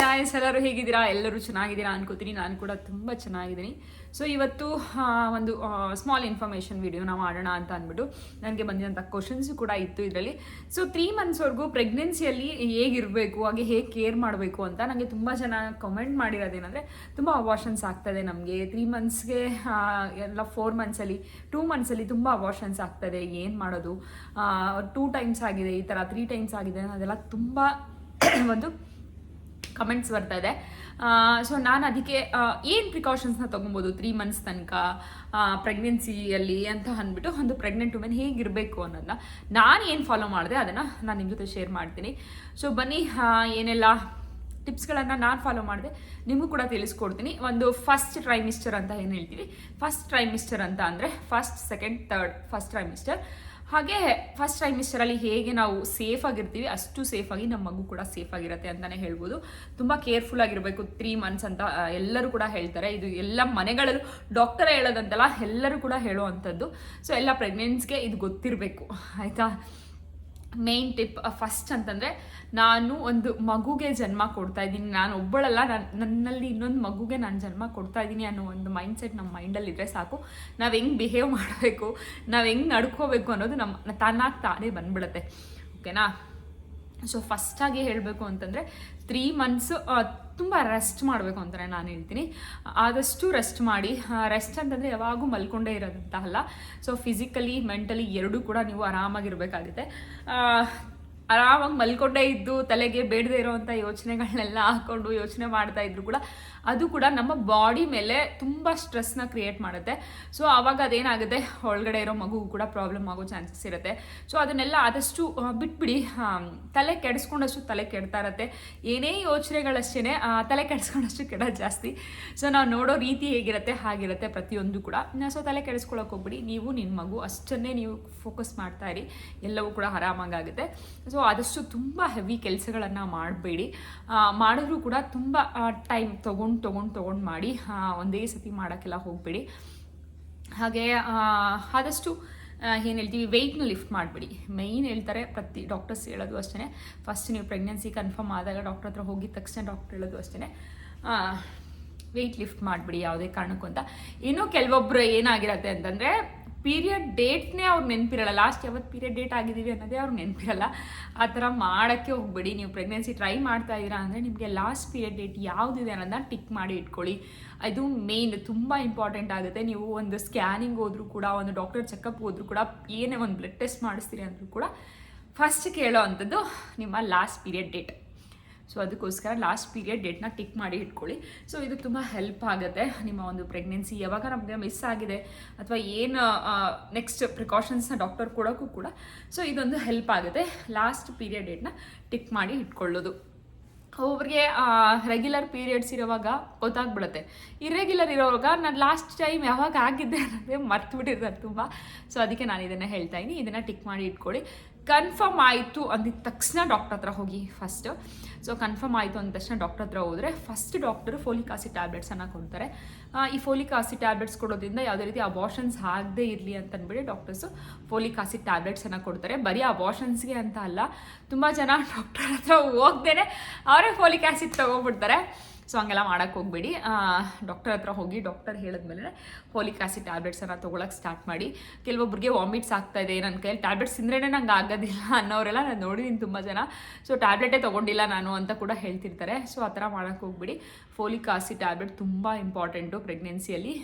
Guys ಎಲ್ಲರೂ ಹೇಗಿದ್ದೀರಾ? ಎಲ್ಲರೂ ಚೆನ್ನಾಗಿದ್ದೀರಾ ಅನ್ಕೋತೀನಿ. ನಾನು ಕೂಡ ತುಂಬ ಚೆನ್ನಾಗಿದ್ದೀನಿ. ಸೊ ಇವತ್ತು ಒಂದು ಸ್ಮಾಲ್ ಇನ್ಫಾರ್ಮೇಷನ್ ನಾವು ಮಾಡೋಣ ಅಂತ ಅಂದ್ಬಿಟ್ಟು ನನಗೆ ಬಂದಿರೋಂಥ ಕ್ವಶನ್ಸು ಕೂಡ ಇತ್ತು ಇದರಲ್ಲಿ. ಸೊ ತ್ರೀ ಮಂತ್ಸ್ವರೆಗೂ ಪ್ರೆಗ್ನೆನ್ಸಿಯಲ್ಲಿ ಹೇಗಿರಬೇಕು, ಹಾಗೆ ಹೇಗೆ ಕೇರ್ ಮಾಡಬೇಕು ಅಂತ ನನಗೆ ತುಂಬ ಜನ ಕಮೆಂಟ್ ಮಾಡಿರೋದೇನಂದರೆ ತುಂಬ ಅವಾಷನ್ಸ್ ಆಗ್ತದೆ ನಮಗೆ. ತ್ರೀ ಮಂತ್ಸ್ಗೆ ಎಲ್ಲ ಫೋರ್ ಮಂತ್ಸಲ್ಲಿ ಟೂ ಮಂತ್ಸಲ್ಲಿ ತುಂಬ ಅವಾಷನ್ಸ್ ಆಗ್ತದೆ ಏನು ಮಾಡೋದು? ಟೂ ಟೈಮ್ಸ್ ಆಗಿದೆ, ಈ ಥರ ತ್ರೀ ಟೈಮ್ಸ್ ಆಗಿದೆ ಅದೆಲ್ಲ ತುಂಬ ಒಂದು ಕಮೆಂಟ್ಸ್ ಬರ್ತಾ ಇದೆ. ಸೊ ನಾನು ಅದಕ್ಕೆ ಏನು ಪ್ರಿಕಾಷನ್ಸ್ನ ತೊಗೊಬೋದು? ತ್ರೀ ಮಂತ್ಸ್ ತನಕ ಪ್ರೆಗ್ನೆನ್ಸಿಯಲ್ಲಿ ಅಂತ ಅಂದ್ಬಿಟ್ಟು ಒಂದು ಪ್ರೆಗ್ನೆಂಟ್ ವುಮೆನ್ ಹೇಗಿರಬೇಕು ಅನ್ನೋದನ್ನ ನಾನು ಏನು ಫಾಲೋ ಮಾಡಿದೆ ಅದನ್ನು ನಾನು ನಿಮ್ಮ ಜೊತೆ ಶೇರ್ ಮಾಡ್ತೀನಿ. ಸೊ ಬನ್ನಿ ಏನೆಲ್ಲ ಟಿಪ್ಸ್ಗಳನ್ನು ನಾನು ಫಾಲೋ ಮಾಡಿದೆ ನಿಮಗೂ ಕೂಡ ತಿಳಿಸ್ಕೊಡ್ತೀನಿ. ಒಂದು ಫಸ್ಟ್ ಟ್ರೈಮಿಸ್ಟರ್ ಅಂತ ಏನು ಹೇಳ್ತೀವಿ? ಫಸ್ಟ್ ಟ್ರೈಮಿಸ್ಟರ್ ಅಂತ ಅಂದರೆ first second third first trimester ಹಾಗೆ ಫಸ್ಟ್ ಟ್ರೈಮಿಸ್ಟರಲ್ಲಿ ಹೇಗೆ ನಾವು ಸೇಫ್ ಆಗಿರ್ತೀವಿ, ಅಷ್ಟು ಸೇಫ್ ಆಗಿ ನಮ್ಮ ಮಗು ಕೂಡ ಸೇಫ್ ಆಗಿರುತ್ತೆ ಅಂತಲೇ ಹೇಳ್ಬೋದು. ತುಂಬ ಕೇರ್ಫುಲ್ ಆಗಿರಬೇಕು ತ್ರೀ ಮಂತ್ಸ್ ಅಂತ ಎಲ್ಲರೂ ಕೂಡ ಹೇಳ್ತಾರೆ. ಇದು ಎಲ್ಲ ಮನೆಗಳಲ್ಲೂ ಡಾಕ್ಟರೇ ಹೇಳೋದಂತಲ್ಲ, ಎಲ್ಲರೂ ಕೂಡ ಹೇಳುವಂಥದ್ದು. ಸೊ ಎಲ್ಲ ಪ್ರೆಗ್ನೆನ್ಸ್ಗೆ ಇದು ಗೊತ್ತಿರಬೇಕು. ಆಯಿತಾ? ಮೇನ್ ಟಿಪ್ ಫಸ್ಟ್ ಅಂತಂದರೆ ನಾನು ಒಂದು ಮಗುಗೆ ಜನ್ಮ ಕೊಡ್ತಾ ಇದ್ದೀನಿ. ನಾನು ಒಬ್ಬಳಲ್ಲ ನನ್ನ ನನ್ನಲ್ಲಿ ಇನ್ನೊಂದು ಮಗುಗೆ ನಾನು ಜನ್ಮ ಕೊಡ್ತಾ ಇದ್ದೀನಿ ಅನ್ನೋ ಒಂದು ಮೈಂಡ್ಸೆಟ್ ನಮ್ಮ ಮೈಂಡಲ್ಲಿ ಇದ್ದರೆ ಸಾಕು. ನಾವು ಹೆಂಗೆ ಬಿಹೇವ್ ಮಾಡಬೇಕು, ನಾವು ಹೆಂಗೆ ನಡ್ಕೋಬೇಕು ಅನ್ನೋದು ನಮ್ಮ ತಾನಾಗಿ ತಾನೇ ಬಂದ್ಬಿಡುತ್ತೆ. ಓಕೆನಾ ಸೊ ಫಸ್ಟಾಗಿ ಹೇಳಬೇಕು ಅಂತಂದರೆ ತ್ರೀ ಮಂತ್ಸ್ ತುಂಬ ರೆಸ್ಟ್ ಮಾಡಬೇಕು ಅಂತಾರೆ ನಾನು ಹೇಳ್ತೀನಿ. ಆದಷ್ಟು ರೆಸ್ಟ್ ಮಾಡಿ. ರೆಸ್ಟ್ ಅಂತಂದರೆ ಯಾವಾಗೂ ಮಲ್ಕೊಂಡೇ ಇರೋದಂತ ಅಲ್ಲ ಸೊ ಫಿಸಿಕಲಿ ಮೆಂಟಲಿ ಎರಡೂ ಕೂಡ ನೀವು ಆರಾಮಾಗಿರಬೇಕಾಗುತ್ತೆ. ಆರಾಮಾಗಿ ಮಲ್ಕೊಂಡೇ ಇದ್ದು, ತಲೆಗೆ ಬೇಡದೇ ಇರೋವಂಥ ಯೋಚನೆಗಳನ್ನೆಲ್ಲ ಹಾಕ್ಕೊಂಡು ಯೋಚನೆ ಮಾಡ್ತಾ ಇದ್ರು ಕೂಡ ಅದು ಕೂಡ ನಮ್ಮ ಬಾಡಿ ಮೇಲೆ ತುಂಬ ಸ್ಟ್ರೆಸ್ನ ಕ್ರಿಯೇಟ್ ಮಾಡುತ್ತೆ. ಸೊ ಆವಾಗ ಅದೇನಾಗುತ್ತೆ? ಒಳಗಡೆ ಇರೋ ಮಗು ಕೂಡ ಪ್ರಾಬ್ಲಮ್ ಆಗೋ ಚಾನ್ಸಸ್ ಇರುತ್ತೆ. ಸೊ ಅದನ್ನೆಲ್ಲ ಆದಷ್ಟು ಬಿಟ್ಬಿಡಿ. ತಲೆ ಕೆಡಿಸ್ಕೊಂಡಷ್ಟು ತಲೆ ಕೆಡ್ತಾ ಇರತ್ತೆ. ಏನೇ ಯೋಚನೆಗಳಷ್ಟೇ ತಲೆ ಕೆಡಿಸ್ಕೊಂಡಷ್ಟು ಕೆಡ ಜಾಸ್ತಿ. ಸೊ ನಾವು ನೋಡೋ ರೀತಿ ಹೇಗಿರುತ್ತೆ, ಹಾಗಿರುತ್ತೆ ಪ್ರತಿಯೊಂದು ಕೂಡ. ಸೊ ತಲೆ ಕೆಡಿಸ್ಕೊಳಕ್ಕೆ ಹೋಗ್ಬಿಡಿ. ನೀವು ನಿಮ್ಮ ಮಗು ಅಷ್ಟನ್ನೇ ನೀವು ಫೋಕಸ್ ಮಾಡ್ತಾ ಇರಿ. ಎಲ್ಲವೂ ಕೂಡ ಆರಾಮಾಗುತ್ತೆ ಸೊ ಆದಷ್ಟು ತುಂಬ ಹೆವಿ ಕೆಲಸಗಳನ್ನು ಮಾಡಬೇಡಿ. ಮಾಡಿದ್ರೂ ಕೂಡ ತುಂಬ ಟೈಮ್ ತೊಗೊಂಡು ತೊಗೊಂಡು ತೊಗೊಂಡು ಮಾಡಿ ಆ, ಒಂದೇ ಸತಿ ಮಾಡೋಕ್ಕೆಲ್ಲ ಹೋಗಬೇಡಿ. ಹಾಗೆ ಆದಷ್ಟು ಏನು ಹೇಳ್ತೀವಿ ವೆಯ್ಟ್ನ ಲಿಫ್ಟ್ ಮಾಡಿಬಿಡಿ. ಮೈನ್ ಹೇಳ್ತಾರೆ ಪ್ರತಿ ಡಾಕ್ಟರ್ಸ್ ಹೇಳೋದು ಅಷ್ಟೇ ಫಸ್ಟ್ ನೀವು ಪ್ರೆಗ್ನೆನ್ಸಿ ಕನ್ಫರ್ಮ್ ಆದಾಗ ಡಾಕ್ಟರ್ ಹತ್ರ ಹೋಗಿದ ತಕ್ಷಣ ಡಾಕ್ಟರ್ ಹೇಳೋದು ಅಷ್ಟೇ ವೆಯ್ಟ್ ಲಿಫ್ಟ್ ಮಾಡಿಬಿಡಿ ಯಾವುದೇ ಕಾರಣಕ್ಕೂ ಅಂತ. ಇನ್ನೂ ಕೆಲವೊಬ್ಬರು ಏನಾಗಿರತ್ತೆ ಅಂತಂದರೆ ಪೀರಿಯಡ್ ಡೇಟ್ನೇ ಅವ್ರು ನೆನಪಿರಲ್ಲ. ಲಾಸ್ಟ್ ಯಾವತ್ತು ಪೀರಿಯಡ್ ಡೇಟ್ ಆಗಿದ್ದೀವಿ ಅನ್ನೋದೇ ಅವ್ರು ನೆನಪಿರಲ್ಲ. ಆ ಥರ ಮಾಡೋಕ್ಕೆ ಹೋಗ್ಬೇಡಿ. ನೀವು ಪ್ರೆಗ್ನೆನ್ಸಿ ಟ್ರೈ ಮಾಡ್ತಾ ಇದ್ದೀರಾ ಅಂದರೆ ನಿಮಗೆ ಲಾಸ್ಟ್ ಪೀರಿಯಡ್ ಡೇಟ್ ಯಾವುದಿದೆ ಅನ್ನೋದನ್ನ ಟಿಕ್ ಮಾಡಿ ಇಟ್ಕೊಳ್ಳಿ. ಅದು ಮೇನ್ ತುಂಬ ಇಂಪಾರ್ಟೆಂಟ್ ಆಗುತ್ತೆ. ನೀವು ಒಂದು ಸ್ಕ್ಯಾನಿಂಗ್ ಹೋದರೂ ಕೂಡ, ಒಂದು ಡಾಕ್ಟರ್ ಚೆಕಪ್ ಹೋದರೂ ಕೂಡ, ಏನೇ ಒಂದು ಬ್ಲಡ್ ಟೆಸ್ಟ್ ಮಾಡಿಸ್ತೀರಿ ಅಂದರೂ ಕೂಡ ಫಸ್ಟ್ ಕೇಳೋ ಅಂಥದ್ದು ನಿಮ್ಮ ಲಾಸ್ಟ್ ಪೀರಿಯಡ್ ಡೇಟ್ ಸೊ ಅದಕ್ಕೋಸ್ಕರ ಲಾಸ್ಟ್ ಪೀರಿಯಡ್ ಡೇಟ್ನ ಟಿಕ್ ಮಾಡಿ ಇಟ್ಕೊಳ್ಳಿ. ಸೊ ಇದು ತುಂಬ ಹೆಲ್ಪ್ ಆಗುತ್ತೆ ನಿಮ್ಮ ಒಂದು ಪ್ರೆಗ್ನೆನ್ಸಿ ಯಾವಾಗ ನಮಗೆ ಮಿಸ್ ಆಗಿದೆ ಅಥವಾ ಏನು ನೆಕ್ಸ್ಟ್ ಪ್ರಿಕಾಷನ್ಸ್ನ ಡಾಕ್ಟರ್ ಕೊಡೋಕ್ಕೂ ಕೂಡ. ಸೊ ಇದೊಂದು ಹೆಲ್ಪ್ ಆಗುತ್ತೆ. ಲಾಸ್ಟ್ ಪೀರಿಯಡ್ ಡೇಟ್ನ ಟಿಕ್ ಮಾಡಿ ಇಟ್ಕೊಳ್ಳೋದು. ಒಬ್ಬರಿಗೆ ರೆಗ್ಯುಲರ್ ಪೀರಿಯಡ್ಸ್ ಇರೋವಾಗ ಗೊತ್ತಾಗ್ಬಿಡುತ್ತೆ. ಇರೆಗ್ಯುಲರ್ ಇರೋವಾಗ ನಾನು ಲಾಸ್ಟ್ ಟೈಮ್ ಯಾವಾಗ ಆಗಿದ್ದೆ ಅನ್ನೋದೇ ಮರ್ತು ಬಿಟ್ಟಿರ್ತಾರೆ ತುಂಬ. ಸೊ ಅದಕ್ಕೆ ನಾನು ಇದನ್ನು ಹೇಳ್ತಾ ಇದ್ದೀನಿ ಇದನ್ನು ಟಿಕ್ ಮಾಡಿ ಇಟ್ಕೊಳ್ಳಿ. ಕನ್ಫರ್ಮ್ ಆಯಿತು ಅಂದಿದ ತಕ್ಷಣ ಡಾಕ್ಟರ್ ಹತ್ರ ಹೋಗಿ ಫಸ್ಟ್ ಸೊ ಕನ್ಫರ್ಮ್ ಆಯಿತು ಅಂದ ತಕ್ಷಣ ಡಾಕ್ಟರ್ ಹತ್ರ ಹೋದರೆ ಫಸ್ಟ್ ಡಾಕ್ಟರ್ ಫೋಲಿಕ್ ಆಸಿಡ್ ಟ್ಯಾಬ್ಲೆಟ್ಸನ್ನು ಕೊಡ್ತಾರೆ. ಈ ಫೋಲಿಕ್ ಆಸಿಡ್ ಟ್ಯಾಬ್ಲೆಟ್ಸ್ ಕೊಡೋದ್ರಿಂದ ಯಾವುದೇ ರೀತಿ ಅಬಾಷನ್ಸ್ ಆಗದೇ ಇರಲಿ ಅಂತ ಅಂದ್ಬಿಟ್ಟು ಡಾಕ್ಟರ್ಸು ಫೋಲಿಕ್ ಆಸಿಡ್ ಟ್ಯಾಬ್ಲೆಟ್ಸನ್ನು ಕೊಡ್ತಾರೆ. ಬರೀ ಅಬಾಷನ್ಸ್ಗೆ ಅಂತ ಅಲ್ಲ, ತುಂಬ ಜನ ಡಾಕ್ಟರ್ ಹತ್ರ ಹೋಗ್ದೇನೆ ಅವರೇ ಫೋಲಿಕ್ ಆಸಿಡ್ ಸೊ ಹಂಗೆಲ್ಲ ಮಾಡೋಕ್ಕೆ ಹೋಗ್ಬೇಡಿ. ಡಾಕ್ಟರ್ ಹತ್ರ ಹೋಗಿ ಡಾಕ್ಟರ್ ಹೇಳಿದ್ಮೇಲೆ ಫೋಲಿಕ್ ಆ್ಯಸಿಡ್ ಟ್ಯಾಬ್ಲೆಟ್ಸನ್ನು ತೊಗೊಳಕ್ಕೆ ಸ್ಟಾರ್ಟ್ ಮಾಡಿ. ಕೆಲವೊಬ್ಬರಿಗೆ ವಾಮಿಟ್ಸ್ ಆಗ್ತಾ ಇದೆ ನನ್ನ ಕೈಯಲ್ಲಿ ಟ್ಯಾಬ್ಲೆಟ್ಸ್ ತಿಂದ್ರೇ ನಂಗೆ ಆಗೋದಿಲ್ಲ ಅನ್ನೋರೆಲ್ಲ ನಾನು ನೋಡಿದ್ದೀನಿ ತುಂಬ ಜನ. ಸೊ ಟ್ಯಾಬ್ಲೆಟೇ ತೊಗೊಂಡಿಲ್ಲ ನಾನು ಅಂತ ಕೂಡ ಹೇಳ್ತಿರ್ತಾರೆ. ಸೊ ಆ ಥರ ಮಾಡೋಕ್ಕೆ ಹೋಗ್ಬಿಡಿ. ಫೋಲಿಕ್ ಆಸಿಡ್ ಟ್ಯಾಬ್ಲೆಟ್ ತುಂಬ ಇಂಪಾರ್ಟೆಂಟು ಪ್ರೆಗ್ನೆನ್ಸಿಯಲ್ಲಿ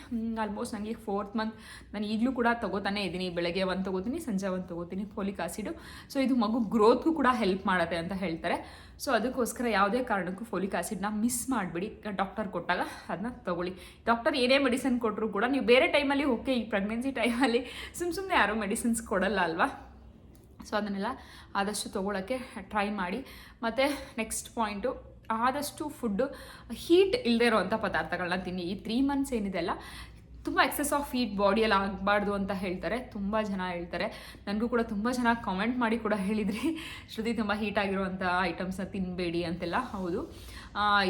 ಆಲ್ಮೋಸ್ಟ್ ನನಗೆ ಫೋರ್ತ್ ಮಂತ್ ನಾನು ಈಗಲೂ ಕೂಡ ತೊಗೋತಾನೆ ಇದ್ದೀನಿ ಬೆಳಗ್ಗೆ ಒಂದು ತೊಗೋತೀನಿ, ಸಂಜೆ ಒಂದು ತೊಗೋತೀನಿ ಫೋಲಿಕ್ ಆಸಿಡು ಸೊ ಇದು ಮಗು ಗ್ರೋತ್ಗೂ ಕೂಡ ಹೆಲ್ಪ್ ಮಾಡುತ್ತೆ ಅಂತ ಹೇಳ್ತಾರೆ. ಸೊ ಅದಕ್ಕೋಸ್ಕರ ಯಾವುದೇ ಕಾರಣಕ್ಕೂ ಫೋಲಿಕ್ ಆ್ಯಸಿಡ್ನ ಮಿಸ್ ಮಾಡಿಬಿಡಿ. ಡಾಕ್ಟರ್ ಕೊಟ್ಟಾಗ ಅದನ್ನ ತಗೊಳ್ಳಿ. ಡಾಕ್ಟರ್ ಏನೇ ಮೆಡಿಸಿನ್ ಕೊಟ್ಟರು ಕೂಡ ನೀವು ಬೇರೆ ಟೈಮಲ್ಲಿ ಓಕೆ ಈ ಪ್ರೆಗ್ನೆನ್ಸಿ ಟೈಮಲ್ಲಿ ಸುಮ್ಮ ಸುಮ್ಮನೆ ಯಾರೂ ಮೆಡಿಸಿನ್ಸ್ ಕೊಡಲ್ಲ ಅಲ್ವಾ? ಸೊ ಅದನ್ನೆಲ್ಲ ಆದಷ್ಟು ತೊಗೊಳಕ್ಕೆ ಟ್ರೈ ಮಾಡಿ. ಮತ್ತು ನೆಕ್ಸ್ಟ್ ಪಾಯಿಂಟು ಆದಷ್ಟು ಫುಡ್ಡು ಹೀಟ್ ಇಲ್ಲದೆ ಇರೋವಂಥ ಪದಾರ್ಥಗಳನ್ನ ತಿನ್ನಿ. ಈ ತ್ರೀ ಮಂತ್ಸ್ ಏನಿದೆ ಅಲ್ಲ ತುಂಬ ಎಕ್ಸೆಸ್ ಆಫ್ ಹೀಟ್ ಬಾಡಿಯಲ್ಲಿ ಆಗಬಾರ್ದು ಅಂತ ಹೇಳ್ತಾರೆ. ತುಂಬ ಜನ ಹೇಳ್ತಾರೆ. ನನಗೂ ಕೂಡ ತುಂಬ ಜನ ಕಾಮೆಂಟ್ ಮಾಡಿ ಕೂಡ ಹೇಳಿದ್ರಿ. ಶ್ರುತಿ ತುಂಬ ಹೀಟ್ ಆಗಿರುವಂಥ ಐಟಮ್ಸ್ನ ತಿನ್ನಬೇಡಿ ಅಂತೆಲ್ಲ. ಹೌದು.